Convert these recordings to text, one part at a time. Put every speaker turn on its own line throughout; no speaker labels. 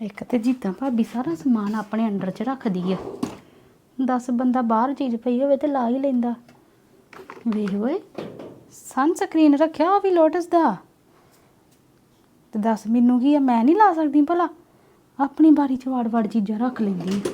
ਇੱਕ ਤੇ ਜੀਤਾ ਭਾਬੀ ਸਾਰਾ ਸਮਾਨ ਆਪਣੇ ਅੰਡਰ 'ਚ ਰੱਖਦੀ ਆ। 10 ਬੰਦਾ ਬਾਹਰ ਚੀਜ਼ ਪਈ ਹੋਵੇ ਤੇ ਲਾ ਹੀ ਲੈਂਦਾ। ਵੇਖ ਓਏ ਸਨ ਸਕਰੀਨ ਰੱਖਿਆ ਉਹ ਵੀ ਲੋਟਸ ਦਾ। ਤੇ ਦੱਸ ਮੈਨੂੰ ਕੀ ਆ, ਮੈਂ ਨਹੀਂ ਲਾ ਸਕਦੀ ਭਲਾ। ਆਪਣੀ ਬਾਰੀ 'ਚ ਵੜ ਵੜ ਚੀਜ਼ਾਂ ਰੱਖ ਲੈਂਦੀ ਆ।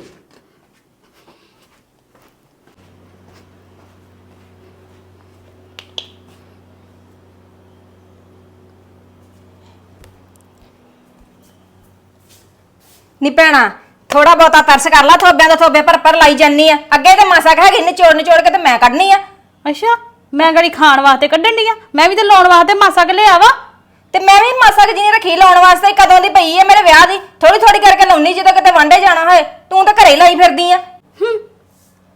ਨੀ ਭੈਣਾ ਥੋੜਾ ਬਹੁਤਾ ਤਰਸ ਕਰ ਲਾ ਥੋਬਿਆਂ ਦਾ ਥੋਬੇ ਪਰ ਪਰ ਲਾਈ ਜਾਨੀ ਆ। ਅੱਗੇ ਤੇ ਮਾਸਾ ਕਹੇ ਕਿ ਨਿਚੋੜ ਨਿਚੋੜ ਕੇ ਤੇ ਮੈਂ ਕੱਢਣੀ ਆ।
ਅੱਛਾ ਮੈਂ ਗੜੀ ਖਾਣ ਵਾਸਤੇ ਕੱਢਣ ਦੀ ਆ? ਮੈਂ ਵੀ ਤੇ ਲਾਉਣ ਵਾਸਤੇ ਮਾਸਾ ਕਿ ਲਿਆ ਵਾ
ਤੇ ਮੈਂ ਵੀ ਮਾਸਾ ਕਿ ਜਿਹਨੇ ਰੱਖੀ ਲਾਉਣ ਵਾਸਤੇ ਕਦੋਂ ਦੀ ਪਈ ਐ ਮੇਰੇ ਵਿਆਹ ਦੀ? ਥੋੜੀ ਥੋੜੀ ਕਰਕੇ ਲਾਉਣੀ ਜਦੋਂ ਕਿਤੇ ਵਾਂਡੇ ਜਾਣਾ ਹੋਏ ਤੂੰ ਤਾਂ ਘਰੇ ਹੀ ਲਾਈ ਫਿਰਦੀ ਆ।
ਹੂੰ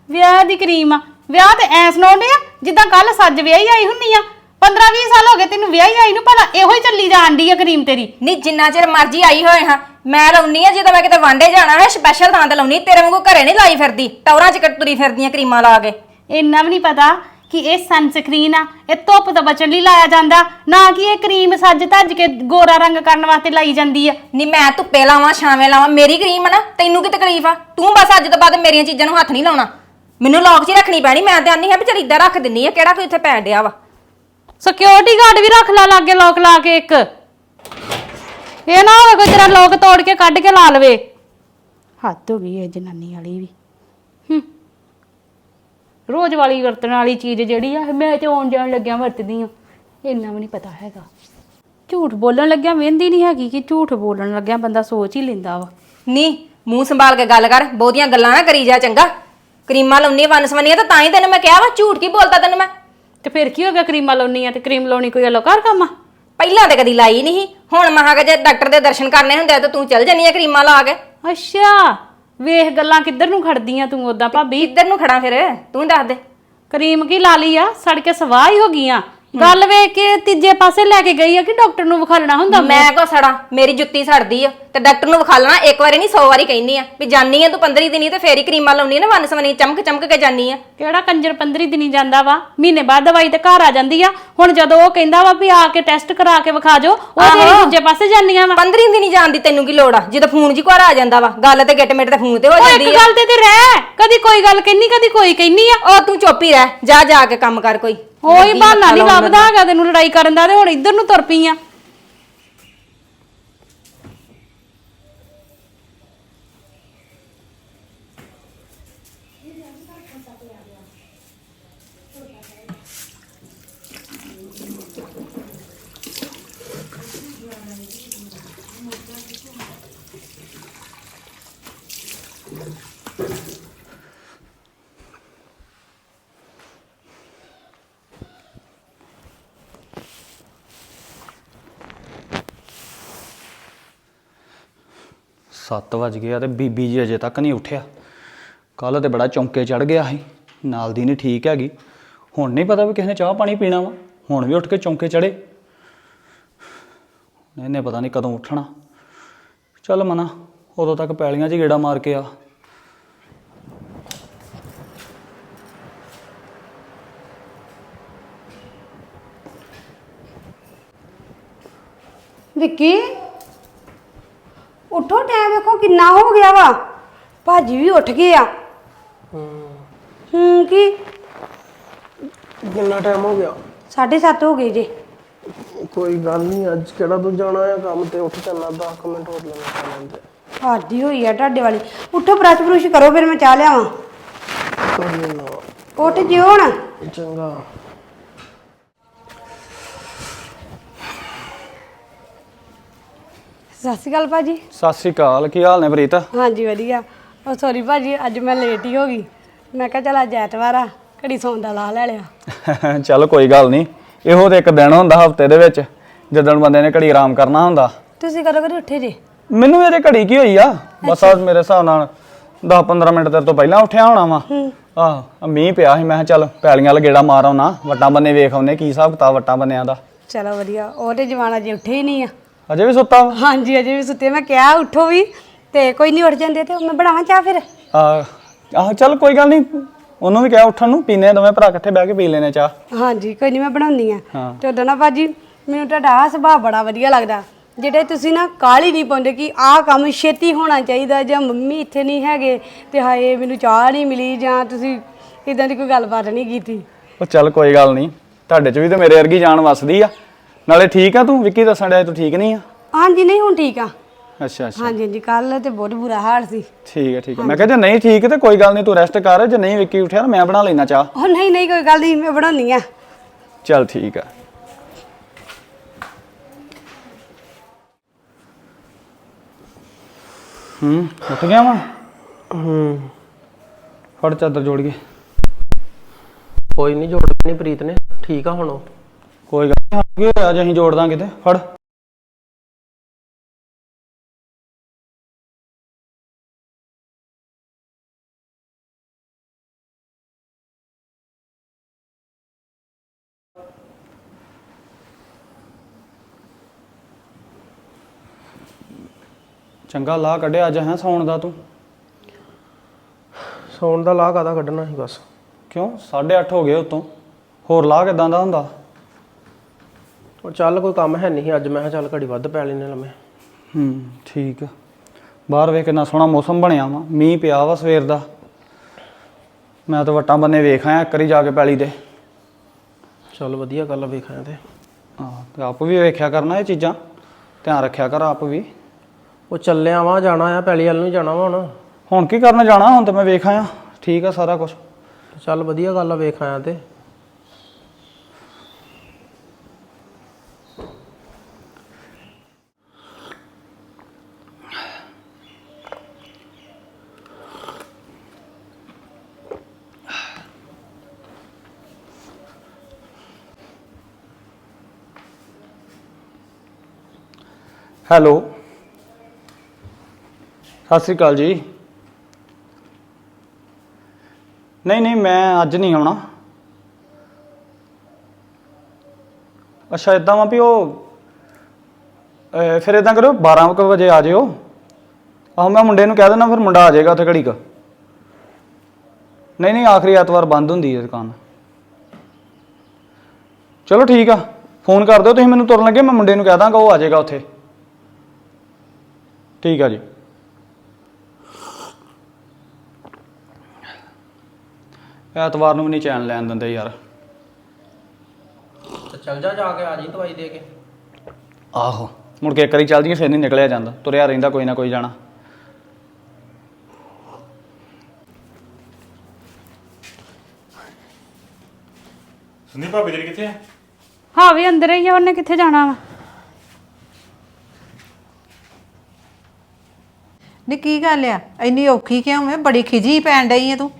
ਵਿਆਹ ਦੀ ਕਰੀਮ ਆ। ਵਿਆਹ ਤੇ ਐ ਸੁਣਾਉਂਦੇ ਆ ਜਿੱਦਾਂ ਕੱਲ ਸੱਜ ਵਿਆਹੀ ਆਈ ਹੁੰਨੀ ਆ। 15 20 ਸਾਲ ਹੋ ਗਏ ਤੈਨੂੰ ਵਿਆਹੀ ਆਈ ਨੂੰ ਭਲਾ ਇਹੋ ਹੀ ਚੱਲੀ ਜਾਂਦੀ ਆ ਕਰੀਮ ਤੇਰੀ।
ਨੀ ਜਿੰਨਾ ਚਿਰ ਮਰਜ਼ੀ ਆਈ ਹੋਏ ਹਾਂ ਮੈਂ ਲਾਉਣੀ ਆ ਜਦੋਂ ਮੈਂ ਕਿਤੇ ਵਾਂਡੇ ਜਾਣਾ ਹੈ ਸਪੈਸ਼ਲ ਥਾਂ ਤੇ ਲਾਉਣੀ ਤੇਰੇ ਵਾਂਗੂ ਘਰੇ ਨਹੀਂ ਲਾਈ ਫਿਰਦੀ ਟੌਰਾਂ 'ਚ ਤੁਰੀ ਫਿਰਦੀਆਂ ਕਰੀਮਾਂ ਲਾ ਕੇ।
ਇੰਨਾ ਵੀ ਨਹੀਂ ਪਤਾ ਕਿ ਇਹ ਸਨਸਕ੍ਰੀਨ ਆ ਇਹ ਧੁੱਪ ਤੋਂ ਬਚਣ ਲਈ ਲਾਇਆ ਜਾਂਦਾ ਨਾ ਕਿ ਇਹ ਕਰੀਮ ਸੱਜ ਧੱਜ ਕੇ ਗੋਰਾ ਰੰਗ ਕਰਨ ਵਾਸਤੇ ਲਾਈ ਜਾਂਦੀ ਆ।
ਨੀ ਮੈਂ ਧੁੱਪੇ ਲਾਵਾਂ ਛਾਵੇਂ ਲਾਵਾਂ ਮੇਰੀ ਕਰੀਮ ਆ ਨਾ ਤੈਨੂੰ ਕੀ ਤਕਲੀਫ ਆ? ਤੂੰ ਬਸ ਅੱਜ ਤੋਂ ਬਾਅਦ ਮੇਰੀਆਂ ਚੀਜ਼ਾਂ ਨੂੰ ਹੱਥ ਨਹੀਂ ਲਾਉਣਾ। ਮੈਨੂੰ ਲੌਕ 'ਚ ਹੀ ਰੱਖਣੀ ਪੈਣੀ ਮੈਂ ਤੇ ਆਨੀ ਹਾਂ ਵੀ ਚਲ ਇੱਦਾਂ ਰੱਖ ਦਿੰਨੀ ਆ ਕਿਹੜਾ ਕੋਈ ਇੱਥੇ ਪੈਣ ਡਿਆ ਵਾ।
ਸਿਕਿਉਰਿਟੀ ਗਾਰਡ ਵੀ ਰੱਖ ਲਾ ਲਾਗੇ ਲੋਕ ਲਾ ਕੇ ਇੱਕ। ਇਹ ਨਾ ਹੋਵੇ ਕੋਈ ਤੇਰਾ ਲੋਕ ਤੋੜ ਕੇ ਕੱਢ ਕੇ ਲਾ ਲਵੇ। ਹੱਦ ਹੋ ਗਈ ਇਹ ਜਨਾਨੀ ਵਾਲੀ ਵੀ। ਹੂੰ। ਰੋਜ਼ ਵਾਲੀ ਵਰਤਣ ਵਾਲੀ ਚੀਜ਼ ਜਿਹੜੀ ਆ ਮੈਂ ਤੇ ਆਉਣ ਜਾਣ ਲੱਗਿਆ ਵਰਤਦੀ ਆ। ਇੰਨਾ ਵੀ ਨਹੀਂ ਪਤਾ ਹੈਗਾ। ਝੂਠ ਬੋਲਣ ਲੱਗਿਆ ਵੇਂਦੀ ਨਹੀਂ ਹੈਗੀ ਕਿ ਝੂਠ ਬੋਲਣ ਲੱਗਿਆ ਬੰਦਾ ਸੋਚ ਹੀ ਲੈਂਦਾ ਵਾ।
ਨੀ ਮੂੰਹ ਸੰਭਾਲ ਕੇ ਗੱਲ ਕਰ ਬਹੁਤੀਆਂ ਗੱਲਾਂ ਨਾ ਕਰੀ ਜਾ ਚੰਗਾ। ਕਰੀਮਾਂ ਲਾਉਣੀ ਵਨਸਵਨੀਆਂ ਤਾਂ ਤਾਂ ਹੀ ਤੈਨੂੰ ਮੈਂ ਕਿਹਾ ਵਾ ਝੂਠ ਕੀ ਬੋਲਤਾ ਤੈਨੂੰ ਮੈਂ?
ਤੇ ਫਿਰ ਕੀ ਹੋ ਗਿਆ ਕਰੀਮਾਂ ਲਾਉਣੀ ਆ ਤੇ ਕਰੀਮ ਲਾਉਣੀ ਕੋਈ ਅਲੋਕਾਰ ਕੰਮ ਆ?
ਪਹਿਲਾਂ ਤੇ ਕਦੀ ਲਾਈ ਨਹੀਂ ਹੁਣ ਮਹਾ ਕਿ ਜੇ ਡਾਕਟਰ ਦੇ ਦਰਸ਼ਨ ਕਰਨੇ ਹੁੰਦੇ ਆ ਤਾਂ ਤੂੰ ਚੱਲ ਜੰਨੀ ਆ ਕਰੀਮਾਂ ਲਾ ਕੇ।
ਅੱਛਾ ਵੇਖ ਗੱਲਾਂ ਕਿੱਧਰ ਨੂੰ ਖੜਦੀਆਂ ਤੂੰ ਉਦਾਂ ਭਾਬੀ?
ਇੱਧਰ ਨੂੰ ਖੜਾ ਫਿਰ? ਤੂੰ ਦੱਸ ਦੇ।
ਕਰੀਮ ਕੀ ਲਾ ਲਈ ਆ? ਸੜ ਕੇ ਸਵਾਹ ਹੀ ਹੋ ਗਈਆਂ। ਗੱਲ ਵੇਖ ਕੇ ਤੀਜੇ ਪਾਸੇ ਲੈ ਕੇ ਗਈ ਆ ਕਿ ਡਾਕਟਰ ਨੂੰ ਵਿਖਾਲਣਾ ਹੁੰਦਾ
ਮੈਂ ਕੋ ਸੜਾ ਮੇਰੀ ਜੁੱਤੀ ਸੜਦੀ ਆ। ਤੇ ਡਾਕਟਰ ਨੂੰ ਵਿਖਾ ਲੈਣਾ ਇੱਕ ਵਾਰੀ ਨਹੀਂ 100 ਵਾਰੀ ਕਹਿੰਨੀ ਆ ਵੀ ਜਾਨੀ ਆ ਤੂੰ 15 ਦਿਨੀ ਤੇ ਫੇਰ ਹੀ ਕਰੀਮਾਂ ਲਾਉਣੀ ਨਾ ਵਨਸਵਨੀ ਚਮਕ ਚਮਕ ਕੇ ਜਾਨੀ ਆ।
ਕਿਹੜਾ ਕੰਜਰ 15 ਦਿਨੀ ਜਾਂਦਾ ਵਾ? ਮਹੀਨੇ ਬਾਅਦ ਦਵਾਈ ਤੇ ਘਰ ਆ ਜਾਂਦੀ ਆ। ਹੁਣ ਜਦੋਂ ਉਹ ਕਹਿੰਦਾ ਵਾ ਵੀ ਆ ਕੇ ਟੈਸਟ ਕਰਾ ਕੇ ਵਿਖਾ ਜੋ ਉਹ ਤੇਰੀ ਦੂਜੇ ਪਾਸੇ ਜਾਂਦੀਆਂ ਵਾ।
15 ਦਿਨੀ ਜਾਣ ਦੀ ਤੈਨੂੰ ਕੀ ਲੋੜ ਆ? ਜਦੋਂ ਫੋਨ ਜੀ ਘਰ ਆ ਜਾਂਦਾ ਵਾ ਗੱਲ ਤੇ ਗਿੱਟ ਮਿੱਟ ਤੇ ਫੋਨ ਤੇ ਹੋ
ਉਹ
ਜਾਂਦੀ
ਇੱਕ
ਆ।
ਗੱਲ ਤੇ ਤੇ ਰਹਿ। ਕਦੀ ਕੋਈ ਗੱਲ ਕਹਿੰਨੀ ਕਦੀ ਕੋਈ ਕਹਿੰਨੀ ਆ।
ਉਹ ਤੂੰ ਚੁੱਪ ਹੀ ਰਹਿ ਜਾ ਜਾ ਕੇ ਕੰਮ ਕਰ ਕੋਈ।
ਉਹੀ ਬਹਾਨਾ ਨਹੀਂ ਲੱਭਦਾ ਹੈਗਾ ਤੈਨੂੰ ਲੜਾਈ ਕਰਨ ਦਾ ਤੇ ਹੁਣ ਇੱਧਰ ਨੂੰ ਤੁਰ ਪਈ ਆ।
ਸੱਤ ਵੱਜ ਗਏ ਆ ਤੇ ਬੀਬੀ ਜੀ ਅਜੇ ਤੱਕ ਨਹੀਂ ਉੱਠਿਆ। ਕੱਲ ਤੇ ਬੜਾ ਚੌਂਕੇ ਚੜ ਗਿਆ ਸੀ। ਨਾਲ ਦੀ ਨਹੀਂ ਠੀਕ ਹੈਗੀ। ਹੁਣ ਨਹੀਂ ਪਤਾ ਵੀ ਕਿਸੇ ਨੇ ਚਾਹ ਪਾਣੀ ਪੀਣਾ ਵਾ। ਹੁਣ ਵੀ ਉੱਠ ਕੇ ਚੌਂਕੇ ਚੜੇ ਇਹਨੇ ਪਤਾ ਨਹੀਂ ਕਦੋਂ ਉੱਠਣਾ। ਚੱਲ ਮਨਾ, ਉਦੋਂ ਤੱਕ ਪੈਲੀਆਂ 'ਚ ਗੇੜਾ ਮਾਰ ਕੇ ਆ।
ਵਿੱਕੀ? ਉਠੋ ਟਾਈਮ ਵੇਖੋ ਕਿੰਨਾ ਹੋ ਗਿਆ ਵਾ। ਭਾਜੀ ਵੀ ਉੱਠ ਗਏ ਆ। ਹੂੰ ਕੀ?
ਕਿੰਨਾ ਟਾਈਮ ਹੋ ਗਿਆ?
7:30 ਹੋ ਗਏ ਜੇ।
ਕੋਈ ਗੱਲ ਨਹੀਂ ਅੱਜ ਕਿਹੜਾ ਤੂੰ ਜਾਣਾ ਆ ਕੰਮ ਤੇ? ਉੱਠ ਚੱਲਣਾ 10 ਮਿੰਟ ਹੋਰ ਲੈਣਾ ਤੇ
ਹਾਦੀ ਹੋਈ ਆ ਤੁਹਾਡੇ ਵਾਲੀ। ਉਠੋ ਬਰਸ਼ ਬਰੁਸ਼ ਕਰੋ ਫਿਰ ਮੈਂ ਚਾਹ ਲਿਆਵਾਂ।
ਕੋਈ ਨਾ।
ਉੱਠ ਜਿਓ ਹੁਣ।
ਚੰਗਾ।
ਸਤਿ ਸ਼੍ਰੀ ਅਕਾਲ ਭਾਜੀ।
ਸਤਿ ਸ੍ਰੀ ਅਕਾਲ ਕੀ ਹਾਲ ਨੇ ਪ੍ਰੀਤ?
ਹਾਂਜੀ ਵਧੀਆ। ਉਹ ਸੌਰੀ ਭਾਜੀ ਅੱਜ ਮੈਂ ਲੇਟ ਹੀ ਹੋ ਗਈ। ਮੈਂ ਕਿਹਾ ਚਲ ਅੱਜ ਐਤਵਾਰ ਆ ਘੜੀ ਸੌਣ ਦਾ ਲਾ ਲੈ ਲਿਆ।
ਚੱਲ ਕੋਈ ਗੱਲ ਨਹੀਂ ਇਹੋ ਤੇ ਇੱਕ ਦਿਨ ਹੁੰਦਾ ਹਫ਼ਤੇ ਦੇ ਵਿੱਚ ਜਦੋਂ ਬੰਦੇ ਨੇ ਘੜੀ ਆਰਾਮ ਕਰਨਾ ਹੁੰਦਾ।
ਤੁਸੀਂ ਕਦੋਂ ਕਦੇ ਉੱਠੇ ਜੇ?
ਮੈਨੂੰ ਅਜੇ ਘੜੀ ਕੀ ਹੋਈ ਆ? ਬਸ ਆ ਮੇਰੇ ਹਿਸਾਬ ਨਾਲ 10 15 ਮਿੰਟ ਤੇਰੇ ਤੋਂ ਪਹਿਲਾਂ ਉੱਠਿਆ ਹੋਣਾ ਵਾ। ਆਹ ਮੀਂਹ ਪਿਆ ਸੀ ਮੈਂ ਕਿਹਾ ਚੱਲ ਪੈਲੀਆਂ ਵਾਲਾ ਗੇੜਾ ਮਾਰ ਆਉਣਾ ਵੱਟਾਂ ਬੰਨੇ ਵੇਖ ਆਉਨੇ ਕੀ ਹਿਸਾਬ ਕਿਤਾਬ ਵੱਟਾਂ ਬੰਨਿਆਂ ਦਾ।
ਚਲੋ ਵਧੀਆ ਉਹ ਤੇ ਜਵਾਨਾ ਜੇ ਉੱਠੇ ਹੀ ਨਹੀਂ ਆ।
ਅਜੇ ਵੀ ਸੁੱਤਾ? ਵਾ
ਹਾਂਜੀ ਅਜੇ ਵੀ ਸੁੱਤੇ ਮੈਂ ਕਿਹਾ ਉੱਠੋ ਵੀ ਤੇ ਕੋਈ ਨਹੀਂ ਉੱਠ ਜਾਂਦੇ ਤੇ ਮੈਂ ਬਣਾਵਾਂ ਚਾਹ ਫਿਰ।
ਆ ਆਹ ਚੱਲ ਕੋਈ ਗੱਲ ਨਹੀਂ ਉਹਨੂੰ ਵੀ ਕਿਹਾ ਉੱਠਣ ਨੂੰ ਪੀਨੇ ਦੋਵੇਂ ਭਰਾ ਇਕੱਠੇ ਬਹਿ ਕੇ ਪੀ ਲੈਨੇ ਚਾਹ।
ਹਾਂਜੀ ਕੋਈ ਨਹੀਂ ਮੈਂ ਬਣਾਉਂਦੀ ਆ।
ਹਾਂ।
ਤੇ ਉਦੋਂ ਨਾ ਭਾਜੀ ਮੈਨੂੰ ਤੁਹਾਡਾ ਆਹ ਸੁਭਾਅ ਬੜਾ ਵਧੀਆ ਲੱਗਦਾ। ਜਿਹੜੇ ਤੁਸੀਂ ਨਾ ਕਾਲੀ ਨਹੀਂ ਪਾਉਂਦੇ ਕਿ ਆਹ ਕੰਮ ਛੇਤੀ ਹੋਣਾ ਚਾਹੀਦਾ ਜਾਂ ਮੰਮੀ ਇੱਥੇ ਨਹੀਂ ਹੈਗੇ ਤੇ ਹਾਏ ਮੈਨੂੰ ਚਾਹ ਨਹੀਂ ਮਿਲੀ ਜਾਂ ਤੁਸੀਂ ਇਦਾਂ ਦੀ ਕੋਈ ਗੱਲਬਾਤ ਨਹੀਂ ਕੀਤੀ।
ਉਹ ਚੱਲ ਕੋਈ ਗੱਲ ਨਹੀਂ ਤੁਹਾਡੇ 'ਚ ਵੀ ਤੇ ਮੇਰੇ ਵਰਗੀ ਜਾਨ ਵਸਦੀ ਆ। ਨਾਲੇ ਠੀਕ ਆ ਤੂੰ? ਵਿੱਕੀ ਦੱਸਣ ਡਿਆ ਤੂੰ ਠੀਕ ਨਹੀਂ ਆ?
ਹਾਂਜੀ ਨਹੀਂ ਹੁਣ ਠੀਕ ਆ।
ਅੱਛਾ ਅੱਛਾ।
ਹਾਂਜੀ ਹਾਂਜੀ ਕੱਲ ਤੇ ਬਹੁਤ ਬੁਰਾ ਹਾਲ ਸੀ।
ਠੀਕ ਹੈ ਠੀਕ ਹੈ ਮੈਂ ਕਿਹਾ ਜੇ ਨਹੀਂ ਠੀਕ ਤੇ ਕੋਈ ਗੱਲ ਨਹੀਂ ਤੂੰ ਰੈਸਟ ਕਰ ਜੇ ਨਹੀਂ ਵਿੱਕੀ ਉੱਠਿਆ ਤਾਂ ਮੈਂ ਬਣਾ ਲੈਣਾ ਚਾਹ।
ਉਹ ਨਹੀਂ ਨਹੀਂ ਕੋਈ ਗੱਲ ਨਹੀਂ ਮੈਂ ਬਣਾਉਣੀ ਆ।
ਚੱਲ ਠੀਕ ਆ। ਹੂੰ ਉੱਠ ਗਿਆ ਵਾ?
ਹੂੰ।
ਫੜ ਚਾਦਰ ਜੋੜ ਕੇ।
ਕੋਈ ਨਹੀਂ ਜੋੜਨੀ ਪ੍ਰੀਤ ਨੇ। ਠੀਕ ਆ ਹੁਣ ਉਹ।
ਕੋਈ ਗੱਲ ਨਹੀਂ ਅੱਜ ਅਸੀਂ ਜੋੜ ਦਾਂ ਕਿਤੇ ਫੜ। ਚੰਗਾ ਲਾ ਕੱਢਿਆ ਅੱਜ ਹੈ ਸੌਣ ਦਾ ਤੂੰ।
ਸੌਣ ਦਾ ਲਾਹ ਕਾਦਾ ਕੱਢਣਾ ਸੀ ਬਸ।
ਕਿਉਂ? 8:30 ਹੋ ਗਏ ਉਤੋਂ। ਹੋਰ ਲਾ ਕਿਦਾਂ ਦਾ ਹੁੰਦਾ?
ਉਹ ਚੱਲ ਕੋਈ ਕੰਮ ਹੈ ਨਹੀਂ ਅੱਜ ਮੈਂ ਕਿਹਾ ਚੱਲ ਘੜੀ ਵੱਧ ਪੈ ਲੈਨੇ ਲੰਮੇ।
ਹੂੰ ਠੀਕ ਆ। ਬਾਹਰ ਵੇਖ ਕਿੰਨਾ ਸੋਹਣਾ ਮੌਸਮ ਬਣਿਆ ਵਾ ਮੀਂਹ ਪਿਆ ਵਾ ਸਵੇਰ ਦਾ। ਮੈਂ ਤਾਂ ਵਟਾਂ ਬੰਨੇ ਵੇਖ ਆਇਆ ਇੱਕ ਵਾਰੀ ਜਾ ਕੇ ਪੈਲੀ ਦੇ
ਚੱਲ ਵਧੀਆ ਗੱਲ ਵੇਖਾਂ ਤੇ।
ਹਾਂ ਤੇ ਆਪ ਵੀ ਵੇਖਿਆ ਕਰਨਾ ਇਹ ਚੀਜ਼ਾਂ ਧਿਆਨ ਰੱਖਿਆ ਕਰ ਆਪ ਵੀ।
ਉਹ ਚੱਲਿਆ ਵਾ ਜਾਣਾ ਆ ਪੈਲੀ ਵੱਲ ਨੂੰ ਜਾਣਾ ਵਾ ਹੁਣ।
ਹੁਣ ਕੀ ਕਰਨ ਜਾਣਾ ਹੁਣ ਤੇ ਮੈਂ ਵੇਖ ਆਇਆ ਠੀਕ ਆ ਸਾਰਾ ਕੁਝ
ਚੱਲ ਵਧੀਆ ਗੱਲ ਆ ਵੇਖ ਆਇਆ ਤੇ।
ਹੈਲੋ। ਸਤਿ ਸ੍ਰੀ ਅਕਾਲ ਜੀ। ਨਹੀਂ ਨਹੀਂ, ਮੈਂ ਅੱਜ ਨਹੀਂ ਆਉਣਾ। ਅੱਛਾ ਇਦਾਂ ਵਾ ਵੀ ਉਹ, ਅਹ, ਫਿਰ ਇਦਾਂ ਕਰਿਓ 12 ਕੁ ਵਜੇ ਆ ਜਿਓ। ਆਹੋ, ਮੈਂ ਮੁੰਡੇ ਨੂੰ ਕਹਿ ਦਿੰਦਾ, ਫਿਰ ਮੁੰਡਾ ਆ ਜਾਏਗਾ ਉੱਥੇ ਘੜੀ ਕ। ਨਹੀਂ ਨਹੀਂ, ਆਖਰੀ ਐਤਵਾਰ ਬੰਦ ਹੁੰਦੀ ਹੈ ਦੁਕਾਨ। ਚਲੋ ਠੀਕ ਆ, ਫੋਨ ਕਰ ਦਿਓ, ਤੁਸੀਂ ਮੈਨੂੰ ਤੁਰਨ ਲੱਗੇ, ਮੈਂ ਮੁੰਡੇ ਨੂੰ ਕਹਿ ਦਾਂਗਾ, ਉਹ ਆ ਜਾਏਗਾ ਉੱਥੇ। ਠੀਕ ਆ ਜੀ। ਐਤਵਾਰ ਨੂੰ ਵੀ ਨਹੀਂ ਚੈਨ ਲੈਣ ਦਿੰਦੇ ਯਾਰ।
ਤੇ ਚੱਲ ਜਾ ਜਾ ਕੇ ਆ ਜੀ ਦਵਾਈ ਦੇ ਕੇ।
ਆਹੋ ਮੁੜ ਕੇ ਇੱਕ ਵਾਰੀ ਚੱਲ ਜੀਏ ਫਿਰ ਨਹੀਂ ਨਿਕਲਿਆ ਜਾਂਦਾ। ਤੁਰਿਆ ਰਹਿੰਦਾ ਕੋਈ ਨਾ ਕੋਈ ਜਾਣਾ।
ਸੰਦੀਪ ਭਾਬੀ ਤੇਰੀ ਕਿੱਥੇ ਹੈ
ਹਾਂ ਵੀ ਅੰਦਰ ਹੀ ਆ ਉਹਨੇ ਕਿੱਥੇ ਜਾਣਾ ਵਾ?
ਨੀ ਕੀ ਗੱਲ ਆ? ਇੰਨੀ ਔਖੀ ਕਿਉਂ ਐ ਬੜੀ ਖਿਜੀ ਪੈਣ ਡਈ ਐ ਤੂੰ।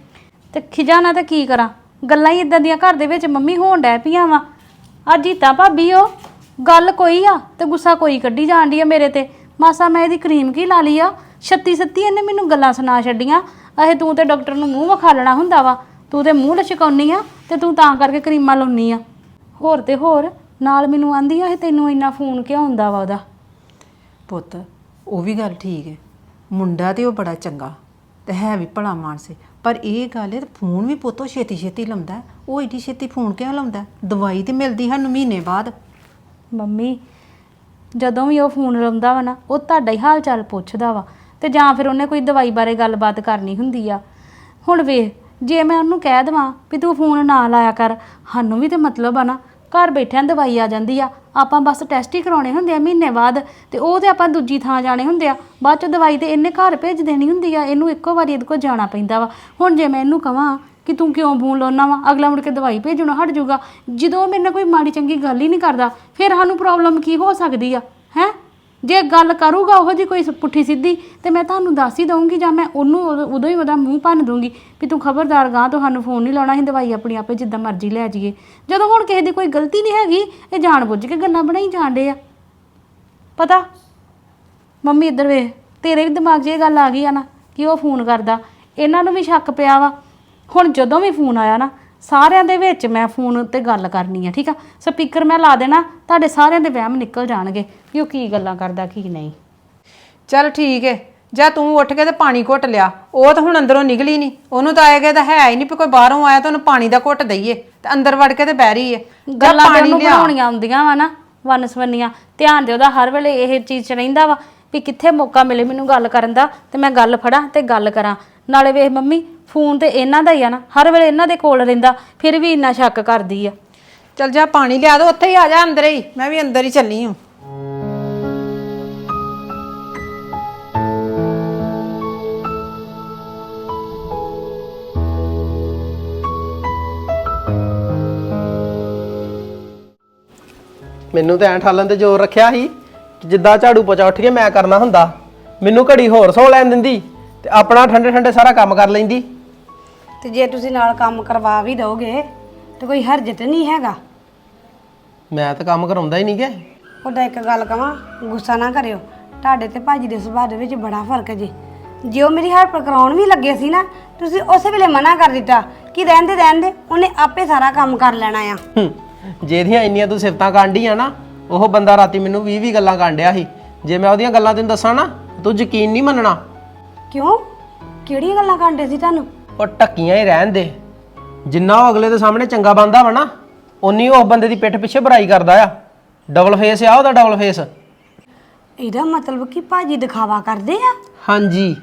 ਤੇ ਖਿਜਾਣਾ ਤੇ ਕੀ ਕਰਾਂ? ਗੱਲਾਂ ਹੀ ਇਦਾਂ ਦੀਆਂ ਘਰ ਦੇ ਵਿੱਚ ਮੰਮੀ ਹੋਣ ਡੈ ਪਈਆਂ ਵਾ। ਅੱਜ ਤਾਂ ਭਾਬੀ ਉਹ ਗੱਲ ਕੋਈ ਆ ਤੇ ਗੁੱਸਾ ਕੋਈ ਕੱਢੀ ਜਾਣ ਡਈ ਆ ਮੇਰੇ ਤੇ। ਮਾਸਾ ਮੈਂ ਇਹਦੀ ਕਰੀਮ ਕੀ ਲਾ ਲਈ ਆ? ਛੱਤੀ ਸੱਤੀ ਇਹਨੇ ਮੈਨੂੰ ਗੱਲਾਂ ਸੁਣਾ ਛੱਡੀਆਂ। ਅਹੇ ਤੂੰ ਤੇ ਡਾਕਟਰ ਨੂੰ ਮੂੰਹ ਵਿਖਾ ਲੈਣਾ ਹੁੰਦਾ ਵਾ। ਤੂੰ ਤੇ ਮੂੰਹ ਲਸ਼ਕਾਉਣੀ ਆ ਤੇ ਤੂੰ ਤਾਂ ਕਰਕੇ ਕਰੀਮਾਂ ਲਾਉਣੀ ਆ। ਹੋਰ ਤੇ ਹੋਰ ਨਾਲ ਮੈਨੂੰ ਆਂਦੀ ਆ ਇਹ ਤੈਨੂੰ ਇੰਨਾ ਫੋਨ ਕਿਉਂ ਹੁੰਦਾ ਵਾ ਉਹਦਾ?
ਪੁੱਤ ਉਹ ਵੀ ਗੱਲ ਠੀਕ ਐ ਮੁੰਡਾ ਤੇ ਉਹ ਬੜਾ ਚੰਗਾ, ਤੇ ਹੈ ਵੀ ਭਲਾ ਮਾਨਸ। ਏ ਪਰ ਇਹ ਗੱਲ ਹੈ ਫੋਨ ਵੀ ਪੁੱਤੋ ਛੇਤੀ ਛੇਤੀ ਲਾਉਂਦਾ ਉਹ ਏਡੀ ਛੇਤੀ ਫੋਨ ਕਿਉਂ ਲਾਉਂਦਾ ਦਵਾਈ ਤੇ ਮਿਲਦੀ ਸਾਨੂੰ ਮਹੀਨੇ ਬਾਅਦ।
ਮੰਮੀ, ਜਦੋਂ ਵੀ ਉਹ ਫੋਨ ਲਾਉਂਦਾ ਵਾ ਨਾ, ਉਹ ਤੁਹਾਡਾ ਹੀ ਹਾਲ ਚਾਲ ਪੁੱਛਦਾ ਵਾ। ਤੇ ਜਾਂ ਫਿਰ ਉਹਨੇ ਕੋਈ ਦਵਾਈ ਬਾਰੇ ਗੱਲਬਾਤ ਕਰਨੀ ਹੁੰਦੀ ਆ। ਹੁਣ ਵੇਖ, ਜੇ ਮੈਂ ਉਹਨੂੰ ਕਹਿ ਦਵਾਂ ਵੀ ਤੂੰ ਫੋਨ ਨਾ ਲਾਇਆ ਕਰ, ਸਾਨੂੰ ਵੀ ਤੇ ਮਤਲਬ ਆ ਨਾ, ਘਰ ਬੈਠਿਆਂ ਦਵਾਈ ਆ ਜਾਂਦੀ ਆ। ਆਪਾਂ ਬਸ ਟੈਸਟ ਹੀ ਕਰਾਉਣੇ ਹੁੰਦੇ ਆ ਮਹੀਨੇ ਬਾਅਦ ਤੇ ਉਹ ਤੇ ਆਪਾਂ ਦੂਜੀ ਥਾਂ ਜਾਣੇ ਹੁੰਦੇ ਆ। ਬਾਅਦ ਚ ਦਵਾਈ ਤੇ ਇਹਨੇ ਘਰ ਭੇਜ ਦੇਣੀ ਹੁੰਦੀ ਆ, ਇਹਨੂੰ ਇੱਕੋ ਵਾਰੀ ਇਹਦੇ ਕੋਲ ਜਾਣਾ ਪੈਂਦਾ ਵਾ। ਹੁਣ ਜੇ ਮੈਂ ਇਹਨੂੰ ਕਹਾਂ ਕਿ ਤੂੰ ਕਿਉਂ ਫੋਨ ਲਾਉਣਾ ਵਾ, ਅਗਲਾ ਮੁੜ ਕੇ ਦਵਾਈ ਭੇਜਣਾ ਹਟ ਜਾਊਗਾ। ਜਦੋਂ ਉਹ ਮੇਰੇ ਨਾਲ ਕੋਈ ਮਾੜੀ ਚੰਗੀ ਗੱਲ ਹੀ ਨਹੀਂ ਕਰਦਾ, ਫਿਰ ਸਾਨੂੰ ਪ੍ਰੋਬਲਮ ਕੀ ਹੋ ਸਕਦੀ ਆ, ਹੈ? ਜੇ ਗੱਲ ਕਰੂਗਾ ਉਹੋ ਜੀ ਕੋਈ ਪੁੱਠੀ ਸਿੱਧੀ, ਤੇ ਮੈਂ ਤੁਹਾਨੂੰ ਦੱਸ ਹੀ ਦਊਂਗੀ ਜਾਂ ਮੈਂ ਉਹਨੂੰ ਉਦੋਂ ਉਦੋਂ ਹੀ ਉਹਦਾ ਮੂੰਹ ਭੰਨ ਦੂੰਗੀ ਵੀ ਤੂੰ ਖਬਰਦਾਰ ਗਾਂ, ਤੁਹਾਨੂੰ ਫੋਨ ਨਹੀਂ ਲਾਉਣਾ ਸੀ ਦਵਾਈ ਆਪਣੀ ਆਪੇ ਜਿੱਦਾਂ ਮਰਜ਼ੀ ਲੈ ਜਾਈਏ। ਜਦੋਂ ਹੁਣ ਕਿਸੇ ਦੀ ਕੋਈ ਗਲਤੀ ਨਹੀਂ ਹੈਗੀ, ਇਹ ਜਾਣ ਬੁੱਝ ਕੇ ਗੱਲਾਂ ਬਣਾਈ ਜਾਂਦੇ ਆ। ਪਤਾ? ਮੰਮੀ ਇੱਧਰ ਵੇਖ, ਤੇਰੇ ਵੀ ਦਿਮਾਗ 'ਚ ਇਹ ਗੱਲ ਆ ਗਈ ਆ ਨਾ, ਕਿ ਉਹ ਫੋਨ ਕਰਦਾ। ਇਹਨਾਂ ਨੂੰ ਵੀ ਸ਼ੱਕ ਪਿਆ ਵਾ। ਹੁਣ ਜਦੋਂ ਵੀ ਫੋਨ ਆਇਆ ਨਾ ਸਾਰਿਆਂ ਦੇ ਵਿੱਚ ਮੈਂ ਫੋਨ ਉੱਤੇ ਗੱਲ ਕਰਨੀ ਆ ਠੀਕ ਆ? ਸਪੀਕਰ ਮੈਂ ਲਾ ਦੇਣਾ ਤੁਹਾਡੇ ਸਾਰਿਆਂ ਦੇ ਵਹਿਮ ਨਿਕਲ ਜਾਣਗੇ ਕਿ ਉਹ ਕੀ ਗੱਲਾਂ ਕਰਦਾ ਕੀ ਨਹੀਂ।
ਚੱਲ ਠੀਕ ਐ ਜਾਂ ਤੂੰ ਉੱਠ ਕੇ ਤੇ ਪਾਣੀ ਘੁੱਟ ਲਿਆ ਉਹ ਤਾਂ ਹੁਣ ਅੰਦਰੋਂ ਨਿਕਲੀ ਨਹੀਂ ਉਹਨੂੰ ਤਾਂ ਆਏਗਾ ਤਾਂ ਹੈ ਹੀ ਨਹੀਂ ਵੀ ਕੋਈ ਬਾਹਰੋਂ ਆਇਆ ਤਾਂ ਉਹਨੂੰ ਪਾਣੀ ਦਾ ਘੁੱਟ ਦਈਏ ਤੇ ਅੰਦਰ ਵੜ ਕੇ ਤੇ ਬਹਿ ਰਹੀ ਜਾ
ਗੱਲਾਂ ਤੇ
ਪਾਣੀ
ਉਹਨੂੰ
ਲਿਆ।
ਬਣਾਉਣੀਆਂ ਆਉਂਦੀਆਂ ਵਾ ਨਾ ਵਨਸਵੰਨੀਆਂ ਧਿਆਨ ਦੇ ਉਹਦਾ ਹਰ ਵੇਲੇ ਇਹ ਚੀਜ਼ 'ਚ ਰਹਿੰਦਾ ਵਾ ਵੀ ਕਿੱਥੇ ਮੌਕਾ ਮਿਲੇ ਮੈਨੂੰ ਗੱਲ ਕਰਨ ਦਾ ਤੇ ਮੈਂ ਗੱਲ ਫੜਾਂ ਤੇ ਗੱਲ ਕਰਾਂ ਨਾਲੇ ਵੇਖ ਮੰਮੀ ਫੋਨ ਤੇ ਇਹਨਾਂ ਦਾ ਹੀ ਆ ਨਾ ਹਰ ਵੇਲੇ ਇਹਨਾਂ ਦੇ ਕੋਲ ਰਹਿੰਦਾ ਫਿਰ ਵੀ ਇੰਨਾ ਸ਼ੱਕ ਕਰਦੀ ਆ।
ਚਲ ਜਾ ਪਾਣੀ ਲਿਆ ਦੋ ਉੱਥੇ ਹੀ ਆ ਜਾ ਅੰਦਰ ਹੀ ਮੈਂ ਵੀ ਅੰਦਰ ਹੀ ਚੱਲੀ ਹਾਂ।
ਮੈਨੂੰ ਤਾਂ ਐਂ ਠਾਲਣ ਤੇ ਜ਼ੋਰ ਰੱਖਿਆ ਸੀ ਕਿ ਜਿੱਦਾਂ ਝਾੜੂ ਪੋਚਾ ਉੱਠ ਕੇ ਮੈਂ ਕਰਨਾ ਹੁੰਦਾ ਮੈਨੂੰ ਘੜੀ ਹੋਰ ਸੌ ਲੈਣ ਦਿੰਦੀ ਤੇ ਆਪਣਾ ਠੰਡੇ ਠੰਡੇ ਸਾਰਾ ਕੰਮ ਕਰ ਲੈਂਦੀ।
ਤੇ ਜੇ ਤੁਸੀਂ ਨਾਲ ਕੰਮ ਕਰਵਾ ਵੀ ਦੋਗੇ ਤੇ ਕੋਈ ਹਰਜ ਤੇ ਨਹੀਂ ਹੈਗਾ।
ਮੈਂ ਤਾਂ ਕੰਮ ਕਰਾਉਂਦਾ ਹੀ ਨਹੀਂ ਗੇ
ਉਹਦਾ ਇੱਕ ਗੱਲ ਕਵਾਂ ਗੁੱਸਾ ਨਾ ਕਰਿਓ। ਤੁਹਾਡੇ ਤੇ ਭਾਜੀ ਦੇ ਸੁਭਾਅ ਦੇ ਵਿੱਚ ਬੜਾ ਫ਼ਰਕ ਜੀ। ਜੇ ਉਹ ਮੇਰੀ ਹੈਲਪ ਕਰਾਉਣ ਵੀ ਲੱਗੇ ਸੀ ਨਾ ਤੁਸੀਂ ਉਸੇ ਵੇਲੇ ਮਨਾ ਕਰ ਦਿੱਤਾ ਕਿ ਰਹਿੰਦੇ ਰਹਿੰਦੇ ਉਹਨੇ ਆਪੇ ਸਾਰਾ ਕੰਮ ਕਰ ਲੈਣਾ ਆ।
ਹੂੰ, ਜਿਹਦੀਆਂ ਇੰਨੀਆਂ ਤੂੰ ਸਿਫਤਾਂ ਕਾਂਢੀ ਆ ਨਾ ਉਹ ਬੰਦਾ ਰਾਤੀ ਮੈਨੂੰ 20 20 ਗੱਲਾਂ ਕਾਂਡਿਆ ਸੀ। ਜੇ ਮੈਂ ਉਹਦੀਆਂ ਗੱਲਾਂ ਤੈਨੂੰ ਦੱਸਾਂ ਨਾ ਤੂੰ ਯਕੀਨ ਨਹੀਂ ਮੰਨਣਾ।
ਕਿਉਂ? ਕਿਹੜੀਆਂ ਗੱਲਾਂ ਕਰਦੇ ਸੀ ਤੁਹਾਨੂੰ?
ਉਹ ਟੱਕੀਆਂ ਹੀ ਰਹਿਣ ਦੇ। ਜਿੰਨਾ ਉਹ ਅਗਲੇ ਦੇ ਸਾਹਮਣੇ ਚੰਗਾ ਬੰਦਾ ਵਾ ਨਾ ਉਨੀ ਉਹ ਬੰਦੇ ਦੀ ਪਿੱਠ ਪਿੱਛੇ ਬੁਰਾਈ ਕਰਦਾ ਆ। ਡਬਲ ਫੇਸ ਆ ਉਹਦਾ ਡਬਲ ਫੇਸ
ਇਹਦਾ ਮਤਲਬ ਕਿ ਭਾਜੀ ਦਿਖਾਵਾ ਕਰਦੇ ਆ?
ਹਾਂਜੀ।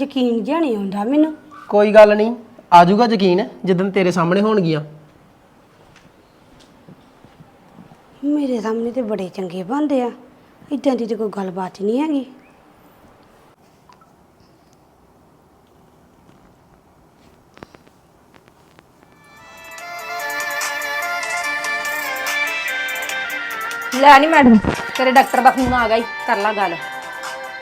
ਯਕੀਨ ਜਿਹਾ ਨਹੀਂ ਆਉਂਦਾ ਮੈਨੂੰ।
ਕੋਈ ਗੱਲ ਨਹੀਂ ਆਜੂਗਾ ਯਕੀਨ ਜਦੋਂ ਤੇਰੇ ਸਾਹਮਣੇ ਹੋਣਗੀਆਂ।
ਮੇਰੇ ਸਾਹਮਣੇ ਤੇ ਬੜੇ ਚੰਗੇ ਬੰਦੇ ਆ। ਇਦਾਂ ਦੀ ਤੇ ਕੋਈ ਗੱਲਬਾਤ ਨਹੀਂ ਹੈਗੀ।
ਲੈ ਨਹੀਂ ਮੈਡਮ ਤੇਰੇ ਡਾਕਟਰ ਦਾ ਫੋਨ ਆ ਗਿਆ ਈ ਕਰ ਲਾ ਗੱਲ।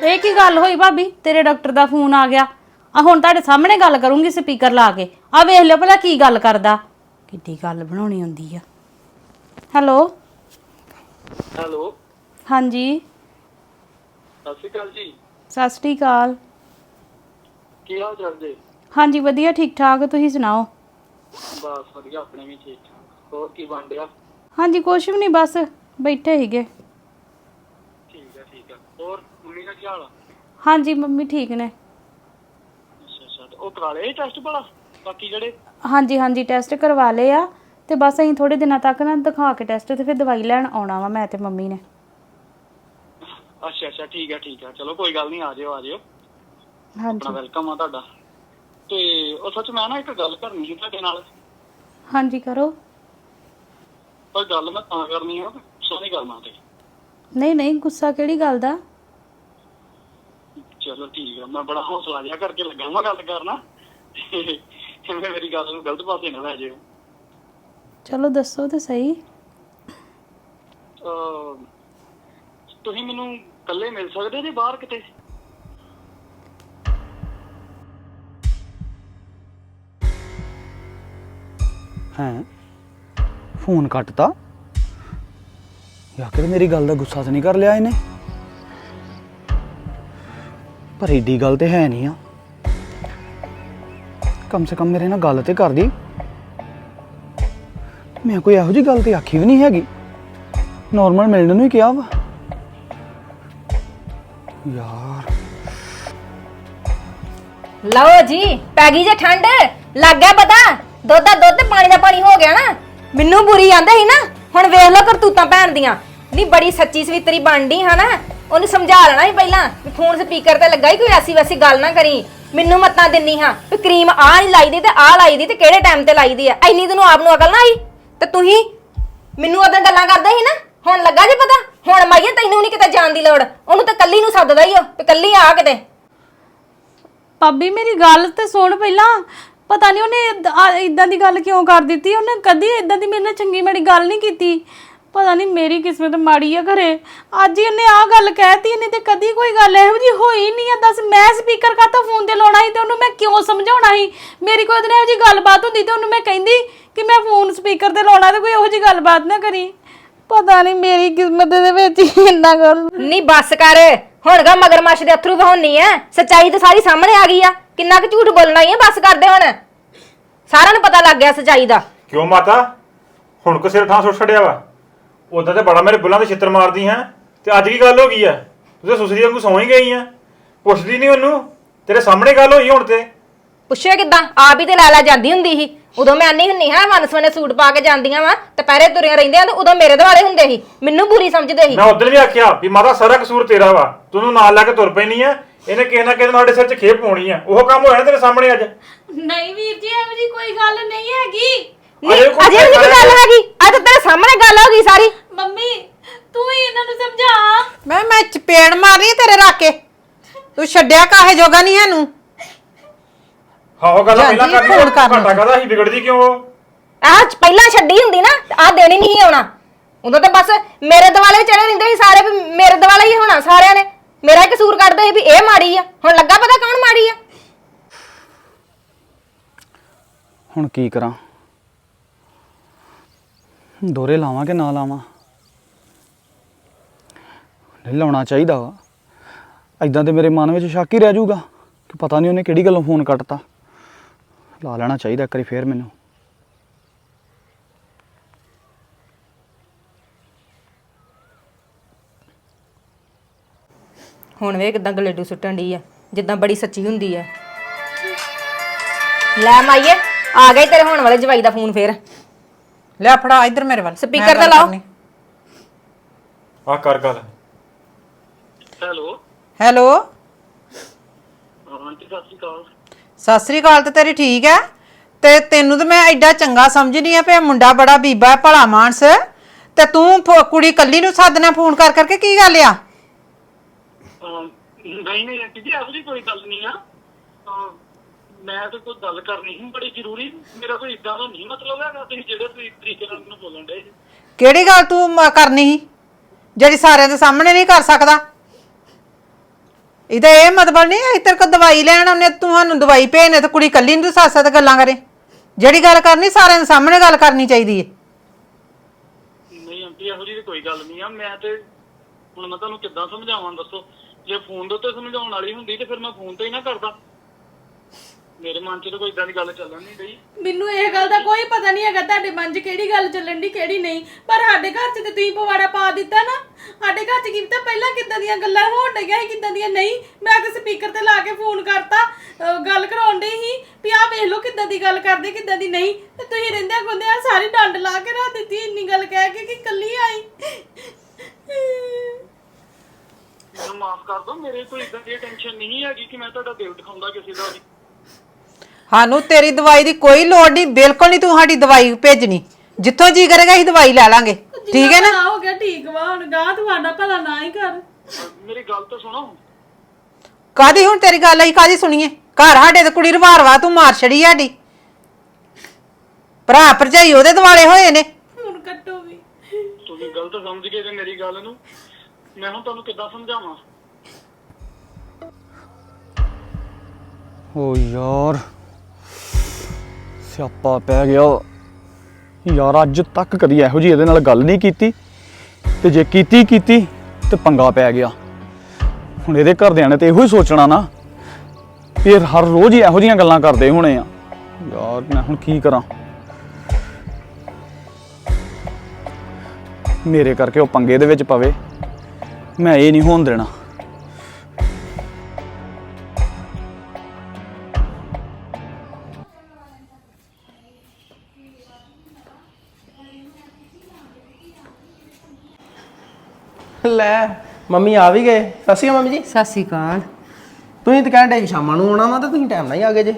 ਇਹ ਕੀ ਗੱਲ ਹੋਈ ਭਾਬੀ? ਤੇਰੇ ਡਾਕਟਰ ਦਾ ਫੋਨ ਆ ਗਿਆ। ਆ ਹੁਣ ਤੁਹਾਡੇ ਸਾਹਮਣੇ ਗੱਲ ਕਰੂੰਗੀ ਸਪੀਕਰ ਲਾ ਕੇ। ਆ ਵੇਖ ਲਿਓ ਭਲਾ ਕੀ ਗੱਲ ਕਰਦਾ। ਕਿੱਡੀ ਗੱਲ ਬਣਾਉਣੀ ਹੁੰਦੀ ਆ। ਹੈਲੋ?
ਹੈਲੋ?
ਹਾਂਜੀ।
ਸਤਿ ਸ਼੍ਰੀ ਅਕਾਲ ਜੀ।
ਸਤਿ ਸ੍ਰੀ ਅਕਾਲ।
ਕੀ ਹਾਲ ਚਾਲ ਜੀ?
ਹਾਂਜੀ ਵਧੀਆ ਠੀਕ ਠਾਕ। ਤੁਸੀਂ ਸੁਣਾਓ?
ਬਸ ਵਧੀਆ ਆਪਣੇ ਵੀ ਠੀਕ ਠਾਕ। ਹੋਰ ਕੀ ਬਣ ਰਿਹਾ?
ਹਾਂਜੀ ਕੁਛ ਵੀ ਨਹੀਂ ਬਸ ਬੈਠੇ ਸੀਗੇ।
ਠੀਕ ਹੈ ਠੀਕ ਹੈ ਹੋਰ ਮੰਮੀ ਦਾ ਕੀ ਹਾਲ ਆ?
ਹਾਂਜੀ ਮੰਮੀ ਠੀਕ ਨੇ।
ਅੱਛਾ ਅੱਛਾ। ਤੇ ਉਹ ਕਰਾ ਲਏ ਟੈਸਟ ਭਲਾ? ਬਾਕੀ ਜਿਹੜੇ?
ਹਾਂਜੀ ਹਾਂਜੀ ਟੈਸਟ ਕਰਵਾ ਲਏ ਆ। ਤੇ ਬਸ ਅਸੀਂ ਥੋੜੇ ਦਿਨਾਂ ਤੱਕ ਨਾ ਦਿਖਾ ਕੇ ਟੈਸਟ ਤੇ ਫਿਰ ਦਵਾਈ ਲੈਣ ਆਉਣਾ ਵਾ ਮੈਂ ਤੇ ਮੰਮੀ ਨੇ।
ਅੱਛਾ ਅੱਛਾ। ਠੀਕ ਹੈ ਠੀਕ ਹੈ ਚਲੋ ਕੋਈ ਗੱਲ ਨਹੀਂ ਆ ਜਿਓ ਆ ਜਿਓ। ਆਪਣਾ
ਹਾਂਜੀ
ਵੈਲਕਮ ਆ ਤੁਹਾਡਾ। ਤੇ ਉਹ ਸੱਚ ਮੈਂ ਨਾ ਇੱਕ ਗੱਲ ਕਰਨੀ ਸੀ ਤੁਹਾਡੇ ਨਾਲ।
ਹਾਂਜੀ ਕਰੋ।
ਪਰ ਗੱਲ ਮੈਂ ਤਾਂ ਕਰਨੀ ਆ। ਗੁੱਸਾ ਨਹੀਂ ਕਰਨਾ ਤੇ।
ਨਹੀਂ ਨਹੀਂ ਗੁੱਸਾ ਕਿਹੜੀ ਗੱਲ ਦਾ?
ਚਲੋ ਠੀਕ ਆ ਮੈਂ ਬੜਾ ਹੌਸਲਾ ਜਿਹਾ ਕਰਕੇ ਲੱਗਾ ਮੈਂ ਗੱਲ ਕਰਨਾ। ਤੇ ਮੇਰੀ ਗੱਲ ਨੂੰ ਗਲਤ ਪਾਸੇ ਨਾ ਲੈ ਜਿਓ।
ਚਲੋ ਦੱਸੋ ਤੇ ਸਹੀ।
ਅਹ, ਤੁਸੀਂ ਮੈਨੂੰ ਇਕੱਲੇ ਮਿਲ ਸਕਦੇ ਜੀ ਬਾਹਰ ਕਿਤੇ?
ਹੈ? ਫੋਨ ਕੱਟਤਾ? ਯਾ ਕਿ ਮੇਰੀ ਗੱਲ ਦਾ ਗੁੱਸਾ ਤਾਂ ਨਹੀਂ ਕਰ ਲਿਆ ਇਹਨੇ। ਪਰ ਏਡੀ ਗੱਲ ਤੇ ਹੈ ਨਹੀਂ ਆ। ਕਮ ਸੇ ਕਮ ਮੇਰੇ ਨਾਲ ਗੱਲ ਤੇ ਕਰਦੀ। ਮੈਂ ਕੋਈ ਇਹੋ ਜੀ ਗੱਲ ਤੇ ਆਖੀ ਵੀ ਨਹੀਂ ਹੈਗੀ। ਨਾਰਮਲ ਮਿਲਣ ਨੂੰ ਹੀ ਕਿਹਾ ਵਾ। ਯਾਰ।
ਲਓ ਜੀ, ਪੈ ਗਈ ਜੇ ਠੰਡ। ਲੱਗ ਗਿਆ ਪਤਾ। ਦੁੱਧ ਦਾ ਦੁੱਧ, ਪਾਣੀ ਦਾ ਪਾਣੀ ਹੋ ਗਿਆ ਨਾ। ਮੈਨੂੰ ਬੁਰੀ ਆਂਦੇ ਸੀ ਨਾ। ਹੁਣ ਵੇਖ ਲਓ ਕਰਤੂਤਾਂ ਭੈਣ ਦੀਆਂ। ਨਹੀਂ ਬੜੀ ਸੱਚੀ ਸਵਿਤਰੀ ਬਣਦੀ ਹਾਂ ਉਹਨੂੰ ਸਮਝਾ ਲੈਣਾ ਸੀ ਪਹਿਲਾਂ ਵੀ ਫੋਨ ਸਪੀਕਰ ਤੇ ਲੱਗਾ ਹੀ ਕੋਈ ਐਸੀ ਵੈਸੀ ਗੱਲ ਨਾ ਕਰੀ। ਮੈਨੂੰ ਮਤਾਂ ਦਿੰਨੀ ਹਾਂ ਵੀ ਕਰੀਮ ਆਹ ਨਹੀਂ ਲਾਈਦੀ ਤੇ ਆਹ ਲਾਈਦੀ ਤੇ ਕਿਹੜੇ ਟਾਈਮ ਤੇ ਲਾਈਦੀ ਆ? ਐਨੀ ਤੈਨੂੰ ਆਪ ਨੂੰ ਅਕਲ ਨਾ ਆਈ? ਤੇ ਤੁਸੀਂ ਮੈਨੂੰ ਉਦੋਂ ਗੱਲਾਂ ਕਰਦਾ ਸੀ ਨਾ? ਹੁਣ ਲੱਗਾ ਜੇ ਪਤਾ? ਹੁਣ ਮਾਈਏ, ਤੈਨੂੰ ਨਹੀਂ ਕਿਤੇ ਜਾਣ ਦੀ ਲੋੜ। ਉਹਨੂੰ ਤਾਂ ਕੱਲੀ ਨੂੰ ਸੱਦਦਾ ਹੀ ਉਹ ਤੇ ਕੱਲੀ ਆ ਕਿਤੇ।
ਭਾਬੀ, ਮੇਰੀ ਗੱਲ ਤੇ ਸੁਣ ਪਹਿਲਾਂ। ਪਤਾ ਨਹੀਂ ਉਹਨੇ ਇਦਾਂ ਦੀ ਗੱਲ ਕਿਉਂ ਕਰ ਦਿੱਤੀ? ਉਹਨੇ ਕਦੀ ਇਦਾਂ ਦੀ ਮੇਰੇ ਨਾਲ ਚੰਗੀ ਮਾੜੀ ਗੱਲ ਨਹੀਂ ਕੀਤੀ। ਪਤਾ ਨਹੀਂ ਮੇਰੀ ਕਿਸਮਤ ਮਾੜੀ ਆ ਘਰੇ। ਅੱਜ ਹੀ ਉਹਨੇ ਆ ਗੱਲ ਕਹਿਤੀ, ਨਹੀਂ ਤੇ ਕਦੀ ਕੋਈ ਗੱਲ ਇਹੋ ਜੀ ਹੋਈ ਨਹੀਂ ਆ। ਦੱਸ, ਮੈਂ ਸਪੀਕਰ ਕਾਤੋਂ ਫੋਨ ਤੇ ਲਾਉਣਾ ਸੀ ਤੇ ਉਹਨੂੰ ਮੈਂ ਕਿਉਂ ਸਮਝਾਉਣਾ ਸੀ? ਮੇਰੀ ਕੋਈ ਉਹਦੇ ਨਾਲ ਇਹੋ ਜੀ ਗੱਲਬਾਤ ਹੁੰਦੀ ਤੇ ਉਹਨੂੰ ਮੈਂ ਕਹਿੰਦੀ ਕਿ ਮੈਂ ਫੋਨ ਸਪੀਕਰ ਤੇ ਲਾਉਣਾ ਤੇ ਕੋਈ ਇਹੋ ਜੀ ਗੱਲਬਾਤ ਨਾ ਕਰੀ। ਪਤਾ ਨਹੀਂ ਮੇਰੀ ਕਿਸਮਤ ਦੇ ਵਿੱਚ ਹੀ ਇੰਨਾ ਗੱਲ
ਨਹੀਂ ਬੱਸ ਕਰ। ਹੁਣ ਗਾ ਮਗਰਮੱਛ ਦੇ ਅਥਰੂ ਵਹਾਉਣੀ ਐ। ਸੱਚਾਈ ਤਾਂ ਸਾਰੀ ਸਾਹਮਣੇ ਆ ਗਈ ਆ। ਕਿੰਨਾ ਕੁ ਝੂਠ ਬੋਲਣਾ ਹੀ ਐ ਬੱਸ ਕਰਦੇ ਹੁਣ। ਸਾਰਿਆਂ ਨੂੰ ਪਤਾ ਲੱਗ ਗਿਆ ਸੱਚਾਈ ਦਾ।
ਕਿਉਂ ਮਾਤਾ? ਹੁਣ ਕੋ ਸਿਰ ਠਾਂ ਸੁੱਟ ਛੜਿਆ ਵਾ? ਉਦੋਂ ਤੇ ਬੜਾ ਮੇਰੇ ਬੁੱਲਾਂ ਤੇ ਛਿੱਤਰ ਮਾਰਦੀ ਹੈ। ਤੇ ਅੱਜ ਕੀ ਗੱਲ ਹੋ ਗਈ ਆ ਤੂੰ ਤਾਂ ਸੁਸਰੀ ਵਾਂਗੂ ਸੌਂ ਹੀ ਗਈ ਆ ਪੁੱਛਦੀ ਨਹੀਂ ਉਹਨੂੰ। ਤੇਰੇ ਸਾਹਮਣੇ ਗੱਲ ਹੋਈ ਹੁਣ ਤੇ।
ਪੁੱਛਿਆ ਕਿਦਾਂ? ਆਪ ਹੀ ਤੇ ਲੈ ਲੈ ਜਾਂਦੀ ਹੁੰਦੀ ਸੀ। ਉਦੋਂ ਮੈਂ ਨਹੀਂ ਹੁੰਨੀ ਹਾਂ ਵਨਸਵਨੇ ਸੂਟ ਪਾ ਕੇ ਜਾਂਦੀਆਂ ਵਾ ਦੁਪਹਿਰੇ ਤੁਰੀਆਂ ਰਹਿੰਦੀਆਂ ਤੇ ਉਦੋਂ ਮੇਰੇ ਦੁਆਲੇ ਹੁੰਦੇ ਸੀ। ਮੈਨੂੰ ਬੁਰੀ ਸਮਝਦੇ ਸੀ।
ਮੈਂ ਉਦੋਂ ਵੀ ਆਖਿਆ ਵੀ ਮਾਤਾ ਸਾਰਾ ਕਸੂਰ ਤੇਰਾ ਵਾ। ਤੂੰ ਉਹਨੂੰ ਨਾਲ ਲੈ ਕੇ ਤੁਰ ਪੈਣੀ ਆ। ਇਹਨੇ ਕਿਸੇ ਨਾ ਕਿਸੇ ਸਾਡੇ ਸਿਰ 'ਚ ਖੇਪ ਪਾਉਣੀ ਆ। ਉਹ ਕੰਮ ਹੋਇਆ ਤੇਰੇ ਸਾਹਮਣੇ ਅੱਜ?
ਨਹੀਂ ਵੀਰ ਜੀ ਇਹੋ ਜੀ ਕੋਈ ਗੱਲ ਨਹੀਂ ਹੈਗੀ।
ਨਹੀਂ
ਅਜੇ ਕੋਈ
ਅਜੇ ਵੀ ਕੋਈ ਗੱਲ ਹੈਗੀ। ਅੱਜ ਤੇਰੇ ਸਾਹਮਣੇ ਗੱਲ ਹੋ ਗਈ ਸਾਰੀ।
ਮੰਮੀ ਤੂੰ ਹੀ ਇਹਨਾਂ ਨੂੰ ਸਮਝਾ।
ਮੈਂ ਮੈਂ ਚਪੇੜ ਮਾਰੀ ਤੇਰੇ ਰੱਖ ਕੇ ਤੂੰ ਛੱਡਿਆ ਕਾਹੇ ਜੋਗਾ ਨਹੀਂ ਇਹਨੂੰ?
ਹਾਂ ਗੱਲ ਪਹਿਲਾਂ
ਜਾਂਦੀ ਆ
ਕਰਨੀ
ਫੋਨ ਕਰਨ।
ਘਾਟਾ ਕਾਦਾ ਸੀ ਵਿਗੜਦੀ ਕਿਉਂ ਉਹ?
ਆਹ ਚ- ਪਹਿਲਾਂ ਛੱਡੀ ਹੁੰਦੀ ਨਾ ਆਹ ਦੇਣੀ ਨਹੀਂ ਸੀ ਆਉਣਾ। ਉਦੋਂ ਤਾਂ ਬਸ ਮੇਰੇ ਦਿਵਾਲੇ ਚੜੇ ਰਹਿੰਦੇ ਸੀ ਸਾਰੇ ਵੀ ਮੇਰੇ ਦਿਵਾਲੇ ਹੀ ਹੋਣਾ ਸਾਰਿਆਂ ਨੇ। ਮੇਰਾ ਹੀ ਕਸੂਰ ਕੱਢਦੇ ਸੀ ਵੀ ਇਹ ਮਾੜੀ ਆ। ਹੁਣ ਲੱਗਾ ਪਤਾ ਕੌਣ ਮਾੜੀ ਆ?
ਹੁਣ ਕੀ ਕਰਾਂ? ਦੋਰੇ ਲਾਵਾਂ ਕਿ ਨਾ ਲਾਵਾਂ? ਨਹੀਂ ਲਾਉਣਾ ਚਾਹੀਦਾ ਵਾ। ਐਦਾਂ ਤੇ ਮੇਰੇ ਮਨ ਵਿੱਚ ਸ਼ੱਕ ਹੀ ਰਹਿ ਜਾਊਗਾ ਕਿ ਪਤਾ ਨਹੀਂ ਉਹਨੇ ਕਿਹੜੀ ਗੱਲੋਂ ਫੋਨ ਕੱਟਤਾ। ਲਾ ਲੈਣਾ ਚਾਹੀਦਾ ਇੱਕ ਵਾਰੀ ਫੇਰ ਮੈਨੂੰ।
ਹੁਣ ਵੇ ਕਿਦਾਂ ਗਲੇਡੂ ਸੁੱਟਣ ਦੀ ਆ ਜਿੱਦਾਂ ਬੜੀ ਸੱਚੀ ਹੁੰਦੀ ਆ। ਲੈ ਮਾਈਏ ਆ ਗਏ ਤੇਰੇ ਹੋਣ ਵਾਲੇ ਜਵਾਈ ਦਾ ਫੋਨ ਫੇਰ।
ਲੈ ਫੜਾ ਇੱਧਰ ਮੇਰੇ ਵੱਲ
Speaker
ਮੈਂ
ਤੇ
ਗੱਲ
ਲਾਓ।
ਕਰਨੀ।
ਆਹ ਕਰ ਗੱਲ।
ਹੈਲੋ।
ਹੈਲੋ।
ਆਂਟੀ ਸਤਿ ਸ਼੍ਰੀ ਅਕਾਲ।
ਸਤਿ ਸ੍ਰੀ ਅਕਾਲ ਤੇ ਤੇਰੀ ਠੀਕ ਹੈ? ਤੇ ਤੈਨੂੰ ਤਾਂ ਮੈਂ ਐਡਾ ਚੰਗਾ ਸਮਝਦੀ ਆ ਪਿਆ ਮੁੰਡਾ ਬੜਾ ਬੀਬਾ ਭਲਾ ਮਾਨਸ। ਤੇ ਤੂੰ ਫੋ- ਕੁੜੀ ਕੱਲੀ ਨੂੰ ਸੱਦਣਾ ਫੋਨ ਕਰ ਕਰਕੇ ਕੀ ਗੱਲ ਆ?
ਅਮ, ਨਹੀਂ ਨਹੀਂ ਆਂਟੀ ਜੀ ਇਹੋ ਜਿਹੀ ਕੋਈ ਗੱਲ ਨਹੀਂ ਆ। ਅਮ, ਮੈਂ ਤਾਂ ਕੋਈ ਗੱਲ ਕਰਨੀ ਸੀ ਬੜੀ ਜ਼ਰੂਰੀ ਮੇਰਾ ਕੋਈ ਇਦਾਂ ਦਾ ਨਹੀਂ ਮਤਲਬ ਹੈਗਾ ਤੁਸੀਂ ਜਿਹੜੇ ਤੁਸੀਂ ਤਰੀਕੇ ਨਾਲ ਮੈਨੂੰ ਬੋਲਣ ਦੇ
ਕਿਹੜੀ ਗੱਲ ਤੂੰ ਮ- ਕਰਨੀ ਸੀ? ਜਿਹੜੀ ਸਾਰਿਆਂ ਦੇ ਸਾਹਮਣੇ ਨਹੀਂ ਕਰ ਸਕਦਾ? ਇਹਦਾ ਇਹ ਮਤਲਬ ਨਹੀਂ ਹੈ ਤੇਰੇ ਕੋਲ ਦਵਾਈ ਲੈਣ ਉਹਨੇ ਤੁਹਾਨੂੰ ਦਵਾਈ ਭੇਜਨੇ, ਤੇ ਕੁੜੀ ਕੱਲੀ ਨੂੰ ਸੱਸ ਸੱਸ ਗੱਲਾਂ ਕਰੇ। ਜਿਹੜੀ ਗੱਲ ਕਰਨੀ ਸਾਰਿਆਂ ਦੇ ਸਾਹਮਣੇ ਗੱਲ ਕਰਨੀ ਚਾਹੀਦੀ ਹੈ
ਨਹੀਂ ਆਂਟੀ, ਇਹੋ ਜਿਹੀ ਕੋਈ ਗੱਲ ਨਹੀਂ ਆ, ਮੈਂ ਤੇ ਹੁਣ ਮੈਂ ਤੁਹਾਨੂੰ ਕਿੱਦਾਂ ਸਮਝਾਵਾਂ ਦੱਸੋ। ਜੇ ਫੋਨ ਦੇ ਉੱਤੇ ਸਮਝਾਉਣ ਵਾਲੀ ਹੁੰਦੀ ਤੇ ਫਿਰ ਮੈਂ ਫੋਨ ਤੇ ਹੀ ਨਾ ਕਰਦਾ। ਮੇਰੇ ਮਨ 'ਚ ਤਾਂ ਕੋਈ ਇਦਾਂ ਦੀ ਗੱਲ ਚੱਲਣ ਨਹੀਂ ਰਹੀ
ਮੈਨੂੰ ਇਹ ਗੱਲ ਦਾ ਕੋਈ ਪਤਾ ਨਹੀਂ ਹੈਗਾ ਤੁਹਾਡੇ ਮਨ 'ਚ ਕਿਹੜੀ ਗੱਲ ਚੱਲਣ ਦੀ ਕਿਹੜੀ ਨਹੀਂ। ਪਰ ਸਾਡੇ ਘਰ 'ਚ ਤੇ ਤੁਸੀਂ ਪਵਾੜਾ ਪਾ ਦਿੱਤਾ ਨਾ ਸਾਡੇ ਘਰ 'ਚ ਕੀ ਪਤਾ ਪਹਿਲਾਂ ਕਿੱਦਾਂ ਦੀਆਂ ਗੱਲਾਂ ਹੋਣ ਡਈਆਂ ਸੀ ਕਿੱਦਾਂ ਦੀਆਂ ਨਹੀਂ। ਮੈਂ ਤਾਂ ਸਪੀਕਰ ਤੇ ਲਾ ਕੇ ਫੋਨ ਕਰਤਾ ਅਹ ਗੱਲ ਕਰਾਉਣ ਡਈ ਸੀ ਵੀ ਆਹ ਵੇਖ ਲਓ ਕਿੱਦਾਂ ਦੀ ਗੱਲ ਕਰਦੇ ਕਿੱਦਾਂ ਦੀ ਨਹੀਂ। ਤੇ ਤੁਸੀਂ ਰਹਿੰਦੇ ਗੁੰਦੇ ਆ ਸਾਰੀ ਡੰਡ ਲਾ ਕੇ ਰੱਖ ਦਿੱਤੀ ਇੰਨੀ ਗੱਲ ਕਹਿ ਕੇ ਕਿ ਕੱਲੀ ਆਈ।
ਮੈਨੂੰ ਮਾਫ ਕਰ ਦਿਓ ਮੇਰੇ ਕੋਈ ਇਦਾਂ ਦੀ ਟੈਨਸ਼ਨ ਨਹੀਂ ਹੈਗੀ ਕਿ ਮੈਂ ਤੁਹਾਡਾ ਦਿਲ ਦਿਖਾਉਂਦਾ ਕਿਸੇ ਦਾ ਵੀ।
ਸਾਨੂੰ ਤੇਰੀ ਦਵਾਈ ਦੀ ਕੋਈ ਲੋੜ ਨਹੀਂ ਬਿਲਕੁਲ ਨਹੀਂ ਤੂੰ ਸਾਡੀ ਦਵਾਈ ਭੇਜਣੀ। ਜਿੱਥੋਂ ਜੀ ਕਰੇਗਾ ਅਸੀਂ ਦਵਾਈ ਲੈ ਲਾਂਗੇ। ਠੀਕ ਹੈ ਨਾ?
ਭਲਾ ਹੋ ਗਿਆ ਠੀਕ ਵਾ ਹੁਣ ਗਾਂ ਤੁਹਾਡਾ ਭਲਾ ਨਾ ਹੀ ਕਰ।
ਮੇਰੀ ਗੱਲ ਤਾਂ ਸੁਣੋ।
ਕਾਦੀ ਹੁਣ ਤੇਰੀ ਗੱਲ ਆਈ ਕਾਦੀ ਸੁਣੀਏ? ਘਰ ਸਾਡੇ ਤੇ ਕੁੜੀ ਰਵਾਰਵਾ ਤੂੰ ਮਾਰ ਛੜੀ ਸਾਡੀ। ਭਰਾ ਭਰਜਾਈ ਉਹਦੇ ਦਿਵਾਲੇ ਹੋਏ ਨੇ।
ਹੁਣ ਕੱਟੋ ਵੀ।
ਤੁਸੀਂ ਗਲਤ ਸਮਝ ਗਏ ਜੇ ਮੇਰੀ ਗੱਲ ਨੂੰ। ਮੈਂ ਹੁਣ ਤੁਹਾਨੂੰ ਕਿੱਦਾਂ ਸਮਝਾਵਾਂ?
ਓ ਯਾਰ। ਸਿਆਪਾ ਪੈ ਗਿਆ। ਯਾਰ, ਅੱਜ ਤੱਕ ਕਦੀ ਇਹੋ ਜੀ ਇਹਦੇ ਨਾਲ ਗੱਲ ਨਹੀਂ ਕੀਤੀ। ਤੇ ਜੇ ਕੀਤੀ ਕੀਤੀ, ਤੇ ਪੰਗਾ ਪੈ ਗਿਆ। ਹੁਣ ਇਹਦੇ ਘਰਦਿਆਂ ਨੇ ਤੇ ਇਹੋ ਹੀ ਸੋਚਣਾ ਨਾ ਵੀ ਇਹ ਹਰ ਰੋਜ਼ ਹੀ ਇਹੋ ਜੀਆਂ ਗੱਲਾਂ ਕਰਦੇ ਹੋਣੇ ਆ। ਯਾਰ, ਮੈਂ ਹੁਣ ਕੀ ਕਰਾਂ? ਮੇਰੇ ਕਰਕੇ ਉਹ ਪੰਗੇ ਦੇ ਵਿੱਚ ਪਵੇ। ਮੈਂ ਇਹ ਨਹੀਂ ਹੋਣ ਦੇਣਾ।
ਲੈ। ਮੰਮੀ ਆ ਵੀ ਗਏ। ਸਤਿ ਸ਼੍ਰੀ ਅਕਾਲ ਮੰਮੀ ਜੀ।
ਸਤਿ ਸ਼੍ਰੀ ਅਕਾਲ।
ਤੁਸੀਂ ਤਾਂ ਕਹਿੰਦੇ ਸ਼ਾਮਾਂ ਨੂੰ ਆਉਣਾ ਵਾ ਤੇ ਤੁਸੀਂ ਟਾਈਮ ਨਾਲ ਹੀ ਆ ਗਏ ਜੇ।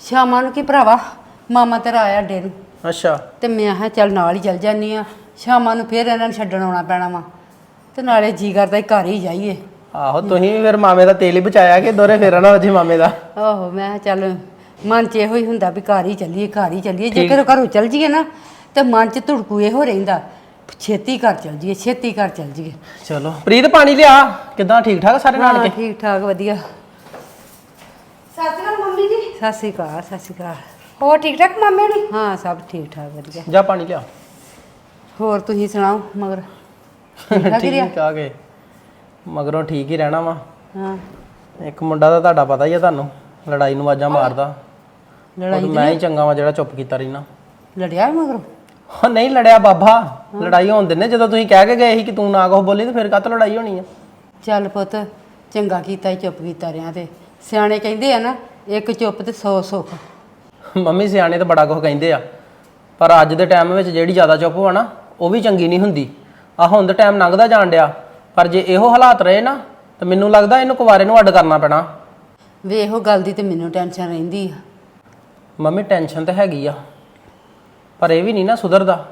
ਸ਼ਾਮਾਂ ਨੂੰ ਕੀ ਭਰਾਵਾ? ਮਾਮਾ ਤੇਰਾ ਆਇਆ ਅੱਡੇ ਨੂੰ
ਅੱਛਾ।
ਤੇ ਮੈਂ ਕਿਹਾ ਚੱਲ ਨਾਲ ਹੀ ਚੱਲ ਜਾਨੀ ਆ ਸ਼ਾਮਾਂ ਨੂੰ ਫੇਰ ਇਹਨਾਂ ਨੂੰ ਛੱਡਣ ਆਉਣਾ ਪੈਣਾ ਵਾ। ਤੇ ਨਾਲੇ ਜੀ ਕਰਦਾ ਘਰ ਹੀ ਜਾਈਏ।
ਆਹੋ ਤੁਸੀਂ ਫਿਰ ਮਾਮੇ ਦਾ ਤੇਲ ਹੀ ਬਚਾਇਆ ਕਿ ਦੋਰੇ ਫੇਰਾ ਨਾ ਵਜੇ ਮਾਮੇ ਦਾ?
ਆਹੋ ਮੈਂ ਕਿਹਾ ਚੱਲ ਮਨ 'ਚ ਇਹੋ ਹੀ ਹੁੰਦਾ ਵੀ ਘਰ ਹੀ ਚੱਲੀਏ ਘਰ ਹੀ ਚੱਲੀਏ। ਜੇ ਘਰੋਂ ਘਰੋਂ ਚੱਲ ਜੀਏ ਨਾ ਤੇ ਮਨ 'ਚ ਧੜਕੂ ਇਹੋ ਰਹਿੰਦਾ। ਛੇਤੀ ਘਰ ਚੱਲ ਜੀਏ ਛੇਤੀ ਘਰ ਚੱਲ ਜੀਏ
ਚਲੋ। ਪ੍ਰੀਤ ਪਾਣੀ ਲਿਆ? ਕਿਦਾਂ ਠੀਕ ਠਾਕ ਸਾਰੇ
ਹਾਂ
ਨਾਨਕੇ?
ਠੀਕ ਠਾਕ ਵਧੀਆ। ਸਤਿ ਸ਼੍ਰੀ ਅਕਾਲ ਮੰਮੀ ਜੀ। ਸਤਿ ਸ਼੍ਰੀ ਅਕਾਲ ਸਤਿ ਸ਼੍ਰੀ ਅਕਾਲ ਹੋਰ ਠੀਕ ਠਾਕ ਮਾਮੇ ਨੇ ਹਾਂ ਸਭ ਠੀਕ ਠਾਕ ਵਧੀਆ।
ਜਾ ਪਾਣੀ ਲਿਆ।
ਹੋਰ ਤੁਸੀਂ ਸੁਣਾਓ ਮਗਰ? ਠੀਕ ਠਾਕ ਹੀ ਰਿਹਾ?
ਠੀਕ ਆ ਗਏ ਮਗਰੋਂ ਠੀਕ ਹੀ ਰਹਿਣਾ ਵਾ।
ਹਾਂ।
ਇੱਕ ਮੁੰਡਾ ਤਾਂ ਤੁਹਾਡਾ ਪਤਾ ਹੀ ਆ ਤੁਹਾਨੂੰ ਲੜਾਈ ਨੂੰ ਆਵਾਜ਼ਾਂ ਮਾਰਦਾ।
ਲੜਾਈ
ਮੈਂ ਹੀ ਚੰਗਾ ਵਾ ਜਿਹੜਾ ਚੁੱਪ ਕੀਤਾ ਰਹਿਣਾ।
ਲੜਿਆ ਮਗਰ?
ਉਹ ਨਹੀਂ ਲੜਿਆ ਬਾਬਾ ਲੜਾਈ ਹੋਣ ਦਿੰਦੇ ਜਦੋਂ ਤੁਸੀਂ ਕਹਿ ਕੇ ਗਏ ਸੀ ਕਿ ਤੂੰ ਨਾ ਕੁਛ ਬੋਲੀ ਤੇ ਫਿਰ ਕਾਹਤੋਂ ਲੜਾਈ ਹੋਣੀ ਆ?
ਚੱਲ ਪੁੱਤ ਚੰਗਾ ਕੀਤਾ ਹੀ ਚੁੱਪ ਕੀਤਾ ਰਿਆਂ ਤੇ। ਸਿਆਣੇ ਕਹਿੰਦੇ ਆ ਨਾ ਇੱਕ ਚੁੱਪ ਤੇ 100 ਸੁੱਖ।
ਮੰਮੀ ਸਿਆਣੇ ਤਾਂ ਬੜਾ ਕੁਝ ਕਹਿੰਦੇ ਆ। ਪਰ ਅੱਜ ਦੇ ਟਾਈਮ ਵਿੱਚ ਜਿਹੜੀ ਜ਼ਿਆਦਾ ਚੁੱਪ ਹੋਆ ਨਾ ਉਹ ਵੀ ਚੰਗੀ ਨਹੀਂ ਹੁੰਦੀ। ਆ ਹੁਣ ਦਾ ਟਾਈਮ ਲੰਘਦਾ ਜਾਣ ਡਿਆ। ਪਰ ਜੇ ਇਹੋ ਹਾਲਾਤ ਰਹੇ ਨਾ ਤਾਂ ਮੈਨੂੰ ਲੱਗਦਾ ਇਹਨੂੰ ਕੁਵਾਰੇ ਨੂੰ ਅੱਡ ਕਰਨਾ ਪੈਣਾ।
ਵੇ ਇਹੋ ਗੱਲ ਦੀ ਤੇ ਮੈਨੂੰ ਟੈਨਸ਼ਨ ਰਹਿੰਦੀ ਆ।
ਮੰਮੀ ਟੈਨਸ਼ਨ ਤਾਂ ਹੈਗੀ ਆ। ਪਰ ਇਹ ਵੀ ਨਹੀਂ ਨਾ ਸੁਧਰਦਾ।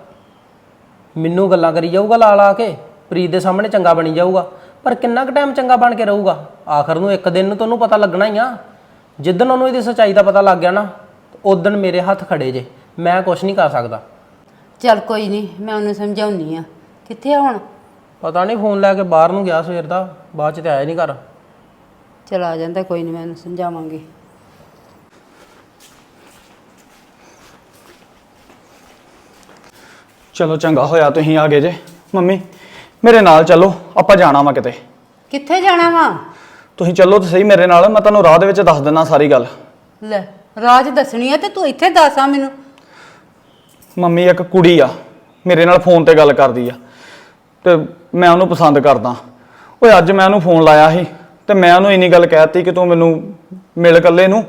ਮੈਨੂੰ ਗੱਲਾਂ ਕਰੀ ਜਾਊਗਾ ਲਾ ਲਾ ਕੇ ਪ੍ਰੀਤ ਦੇ ਸਾਹਮਣੇ ਚੰਗਾ ਬਣੀ ਜਾਊਗਾ। ਪਰ ਕਿੰਨਾ ਕੁ ਟਾਈਮ ਚੰਗਾ ਬਣ ਕੇ ਰਹੂਗਾ? ਆਖਰ ਨੂੰ ਇੱਕ ਦਿਨ ਨੂੰ ਤੁਹਾਨੂੰ ਪਤਾ ਲੱਗਣਾ ਹੀ ਆ। ਜਿੱਦਣ ਉਹਨੂੰ ਇਹਦੀ ਸੱਚਾਈ ਦਾ ਪਤਾ ਲੱਗ ਗਿਆ ਨਾ ਉਦੋਂ ਮੇਰੇ ਹੱਥ ਖੜੇ ਜੇ। ਮੈਂ ਕੁਝ ਨਹੀਂ ਕਰ ਸਕਦਾ।
ਚੱਲ ਕੋਈ ਨਹੀਂ ਮੈਂ ਉਹਨੂੰ ਸਮਝਾਉਣੀ ਆ। ਕਿੱਥੇ ਆ ਹੁਣ?
ਪਤਾ ਨਹੀਂ ਫੋਨ ਲੈ ਕੇ ਬਾਹਰ ਨੂੰ ਗਿਆ ਸਵੇਰ ਦਾ ਬਾਅਦ ਚ ਤੇ ਆਇਆ ਨਹੀਂ ਘਰ।
ਚਲ ਆ ਜਾਂਦਾ ਕੋਈ ਨਹੀਂ ਮੈਂ ਉਹਨੂੰ ਸਮਝਾਵਾਂਗੀ।
ਚਲੋ ਚੰਗਾ ਹੋਇਆ ਤੁਸੀਂ ਆ ਗਏ ਜੇ। ਮੰਮੀ ਮੇਰੇ ਨਾਲ ਚੱਲੋ ਆਪਾਂ ਜਾਣਾ ਵਾ ਕਿਤੇ।
ਕਿੱਥੇ ਜਾਣਾ ਵਾ?
ਤੁਸੀਂ ਚੱਲੋ ਤੇ ਸਹੀ ਮੇਰੇ ਨਾਲ ਮੈਂ ਤੁਹਾਨੂੰ ਰਾਹ ਦੇ ਵਿੱਚ ਦੱਸ ਦਿੰਦਾ ਸਾਰੀ ਗੱਲ।
ਲੈ ਰਾਜ ਦੱਸਣੀ ਆ ਤੇ ਤੂੰ ਇੱਥੇ ਦੱਸ ਆ ਮੈਨੂੰ।
ਮੰਮੀ ਇੱਕ ਕੁੜੀ ਆ ਮੇਰੇ ਨਾਲ ਫੋਨ ਤੇ ਗੱਲ ਕਰਦੀ ਆ। ਤੇ ਮੈਂ ਉਹਨੂੰ ਪਸੰਦ ਕਰਦਾ। ਓਏ ਅੱਜ ਮੈਂ ਉਹਨੂੰ ਫੋਨ ਲਾਇਆ ਸੀ ਤੇ ਮੈਂ ਉਹਨੂੰ ਇੰਨੀ ਗੱਲ ਕਹਿਤੀ ਕਿ ਤੂੰ ਮੈਨੂੰ ਮਿਲ ਇਕੱਲੇ ਨੂੰ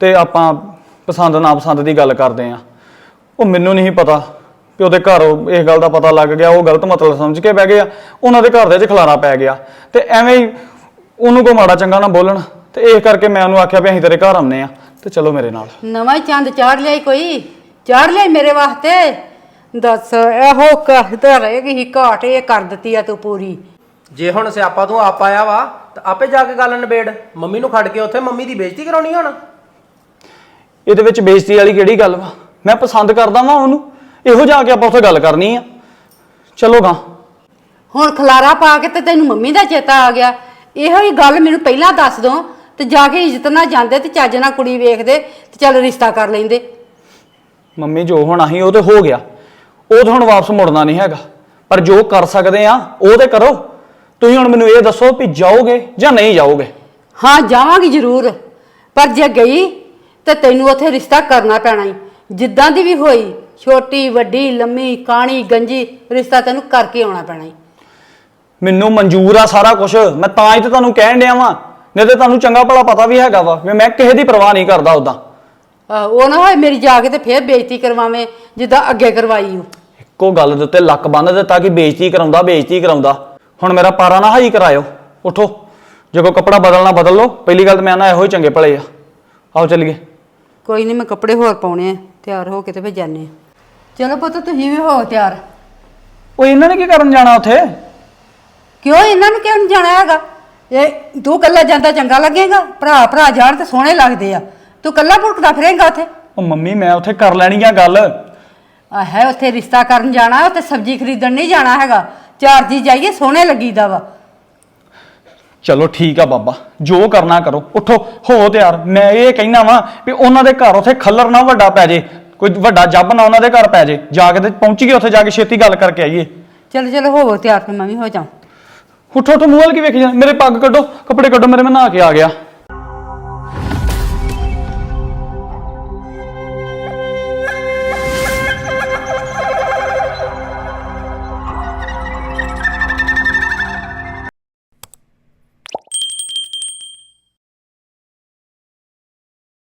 ਤੇ ਆਪਾਂ ਪਸੰਦ ਨਾ ਪਸੰਦ ਦੀ ਗੱਲ ਕਰਦੇ ਆ। ਉਹ ਮੈਨੂੰ ਨਹੀਂ ਪਤਾ ਕਿ ਉਹਦੇ ਘਰ ਉਹ ਇਸ ਗੱਲ ਦਾ ਪਤਾ ਲੱਗ ਗਿਆ ਉਹ ਗਲਤ ਮਤਲਬ ਸਮਝ ਕੇ ਬਹਿ ਗਏ ਆ ਉਹਨਾਂ ਦੇ ਘਰ ਦੇ ਵਿੱਚ ਖਲਾਰਾ ਪੈ ਗਿਆ। ਤੇ ਐਵੇਂ ਹੀ ਉਹਨੂੰ ਕੋ ਮਾੜਾ ਚੰਗਾ ਨਾ ਬੋਲਣ ਤੇ ਇਸ ਕਰਕੇ ਮੈਂ ਉਹਨੂੰ ਆਖਿਆ ਵੀ ਅਸੀਂ ਤੇਰੇ ਘਰ ਆਉਂਦੇ ਆ ਤੇ ਚਲੋ ਮੇਰੇ ਨਾਲ।
ਨਵਾਂ ਹੀ ਚੰਦ ਚਾੜ ਲਿਆ ਈ ਕੋਈ ਚਾੜ ਲਿਆ ਮੇਰੇ ਵਾਸਤੇ? ਦੱਸ ਇਹੋ ਕਹਦਾ ਰਹੇਗੀ ਹੀ ਘਾਟ ਇਹ ਕਰ ਦਿੱਤੀ ਆ ਤੂੰ ਪੂਰੀ।
ਜੇ ਹੁਣ ਸਿਆਪਾ ਤੂੰ ਆਪ ਆਇਆ ਵਾ ਤਾਂ ਆਪੇ ਜਾ ਕੇ ਗੱਲ ਨਿਬੇੜ। ਮੰਮੀ ਨੂੰ ਖੜ ਕੇ ਉੱਥੇ ਮੰਮੀ ਦੀ ਬੇਇੱਜ਼ਤੀ ਕਰਾਉਣੀ ਹੁਣ।
ਇਹਦੇ ਵਿੱਚ ਬੇਇੱਜ਼ਤੀ ਵਾਲੀ ਕਿਹੜੀ ਗੱਲ ਵਾ? ਮੈਂ ਪਸੰਦ ਕਰਦਾ ਵਾਂ ਉਹਨੂੰ। ਇਹੋ ਜਾ ਕੇ ਆਪਾਂ ਉੱਥੇ ਗੱਲ ਕਰਨੀ ਆ। ਚਲੋ ਗਾ।
ਹੁਣ ਖਲਾਰਾ ਪਾ ਕੇ ਤੇ ਤੈਨੂੰ ਮੰਮੀ ਦਾ ਚੇਤਾ ਆ ਗਿਆ। ਇਹੋ ਹੀ ਗੱਲ ਮੈਨੂੰ ਪਹਿਲਾਂ ਦੱਸ ਦੋ ਤੇ ਜਾ ਕੇ ਇੱਜ਼ਤ ਨਾਲ ਜਾਂਦੇ ਤੇ ਚੱਜ ਨਾਲ ਕੁੜੀ ਵੇਖਦੇ ਤੇ ਚੱਲ ਰਿਸ਼ਤਾ ਕਰ ਲੈਂਦੇ।
ਮੰਮੀ ਜੋ ਹੋਣਾ ਸੀ ਉਹ ਤੇ ਹੋ ਗਿਆ। ਉਹ ਤਾਂ ਹੁਣ ਵਾਪਸ ਮੁੜਨਾ ਨਹੀਂ ਹੈਗਾ। ਪਰ ਜੋ ਕਰ ਸਕਦੇ ਆ ਉਹ ਤੇ ਕਰੋ। ਤੁਸੀਂ ਹੁਣ ਮੈਨੂੰ ਇਹ ਦੱਸੋ ਵੀ ਜਾਓਗੇ ਜਾਂ ਨਹੀਂ ਜਾਓਗੇ?
ਹਾਂ ਜਾਵਾਂਗੀ ਜ਼ਰੂਰ। ਪਰ ਜੇ ਗਈ ਤੇ ਤੈਨੂੰ ਉੱਥੇ ਰਿਸ਼ਤਾ ਕਰਨਾ ਪੈਣਾ ਈ। ਜਿੱਦਾਂ ਦੀ ਵੀ ਹੋਈ ਛੋਟੀ ਵੱਡੀ ਲੰਮੀ ਕਾਣੀ ਗੰਜੀ ਰਿਸ਼ਤਾ ਤੈਨੂੰ ਕਰਕੇ ਆਉਣਾ ਪੈਣਾ ਈ।
ਮੈਨੂੰ ਮਨਜ਼ੂਰ ਆ ਸਾਰਾ ਕੁਝ ਮੈਂ ਤਾਂ ਹੀ ਤੇ ਤੁਹਾਨੂੰ ਕਹਿਣ ਡਿਆ ਵਾਂ। ਨਹੀਂ ਤੇ ਤੁਹਾਨੂੰ ਚੰਗਾ ਭਲਾ ਪਤਾ ਵੀ ਹੈਗਾ ਵਾ ਵੀ ਮੈਂ ਕਿਸੇ ਦੀ ਪਰਵਾਹ ਨਹੀਂ ਕਰਦਾ ਉਦਾਂ
ਆਹ, ਉਹ ਨਾ ਹੋਏ ਮੇਰੀ ਜਾ ਕੇ ਤੇ ਫੇਰ ਬੇਇੱਜ਼ਤੀ ਕਰਵਾਵੇਂ ਜਿੱਦਾਂ ਅੱਗੇ ਕਰਵਾਈ ਓ।
ਇੱਕੋ ਗੱਲ ਦੇ ਉੱਤੇ ਲੱਕ ਬੰਨ ਦਿੱਤਾ ਕਿ ਬੇਇੱਜ਼ਤੀ ਕਰਾਉਂਦਾ ਬੇਇੱਜ਼ਤੀ ਕਰਾਉਂਦਾ। ਹੁਣ ਮੇਰਾ ਪਾਰਾ ਨਾ ਹਾਈ ਕਰਾਇਓ। ਉਠੋ। ਜੇ ਕੋਈ ਕੱਪੜਾ ਬਦਲਣਾ ਬਦਲ ਲਓ। ਪਹਿਲੀ ਗੱਲ ਤਾਂ ਮੈਂ ਨਾ ਇਹੋ ਹੀ ਚੰਗੇ ਭਲੇ ਆ। ਆਓ ਚੱਲੀਏ।
ਕੋਈ ਨਹੀਂ ਮੈਂ ਕੱਪੜੇ ਹੋਰ ਪਾਉਣੇ ਆ। ਤਿਆਰ ਹੋ ਕੇ ਤੇ ਫੇਰ ਜਾਣੇ ਚਲੋ ਪੁੱਤ ਤੁਸੀਂ ਵੀ ਹੋ ਤਿਆਰ।
ਉਹ ਇਹਨਾਂ ਨੇ ਕੀ ਕਰਨ ਜਾਣਾ ਉੱਥੇ?
ਕਿਉਂ ਇਹਨਾਂ ਨੂੰ ਕਿਉਂ ਨੀ ਜਾਣਾ ਹੈਗਾ? ਇਹ ਤੂੰ ਕੱਲਾ ਜਾਂਦਾ ਚੰਗਾ ਲੱਗੇਗਾ ਭਰਾ ਭਰਾ ਜਾਣ ਤੇ ਸੋਹਣੇ ਲੱਗਦੇ ਆ। ਤੂੰ ਕੱਲਾ ਭੁੜਕਦਾ ਫਿਰੇਂਗਾ ਉੱਥੇ?
ਉਹ ਮੰਮੀ ਮੈਂ ਉੱਥੇ ਕਰ ਲੈਣੀ ਆ ਗੱਲ।
ਆ ਹੈ ਉੱਥੇ ਰਿਸ਼ਤਾ ਕਰਨ ਜਾਣਾ ਉੱਥੇ ਸਬਜ਼ੀ ਖਰੀਦਣ ਨਹੀਂ ਜਾਣਾ ਹੈਗਾ। ਚਾਰ ਜੀ ਜਾਈਏ ਸੋਹਣੇ ਲੱਗੀਦਾ ਵਾ।
ਚਲੋ ਠੀਕ ਆ ਬਾਬਾ ਜੋ ਕਰਨਾ ਕਰੋ। ਉਠੋ ਹੋ ਤਿਆਰ। ਮੈਂ ਇਹ ਕਹਿਣਾ ਵਾਂ ਵੀ ਉਹਨਾਂ ਦੇ ਘਰ ਉੱਥੇ ਖੱਲਰ ਨਾ ਵੱਡਾ ਪੈ ਜੇ। ਕੋਈ ਵੱਡਾ ਜੱਬ ਨਾ ਉਹਨਾਂ ਦੇ ਘਰ ਪੈ ਜੇ। ਜਾ ਕੇ ਤੇ ਪਹੁੰਚ ਗਏ ਉੱਥੇ ਜਾ ਕੇ ਛੇਤੀ ਗੱਲ ਕਰਕੇ ਆਈਏ।
ਚਲੋ ਚਲੋ ਹੋਵੋ ਤਿਆਰ ਫਿਰ ਮੈਂ ਵੀ ਹੋ ਜਾਵਾਂ।
ਉਠੋ ਉਠੋ ਮੂੰਹ ਵੱਲ ਕੀ ਵੇਖੀ ਜਾ ਮੇਰੇ ਪੱਗ ਕੱਢੋ ਕੱਪੜੇ ਕੱਢੋ ਮੇਰੇ ਮੈਂ ਨਹਾ ਕੇ ਆ ਗਿਆ।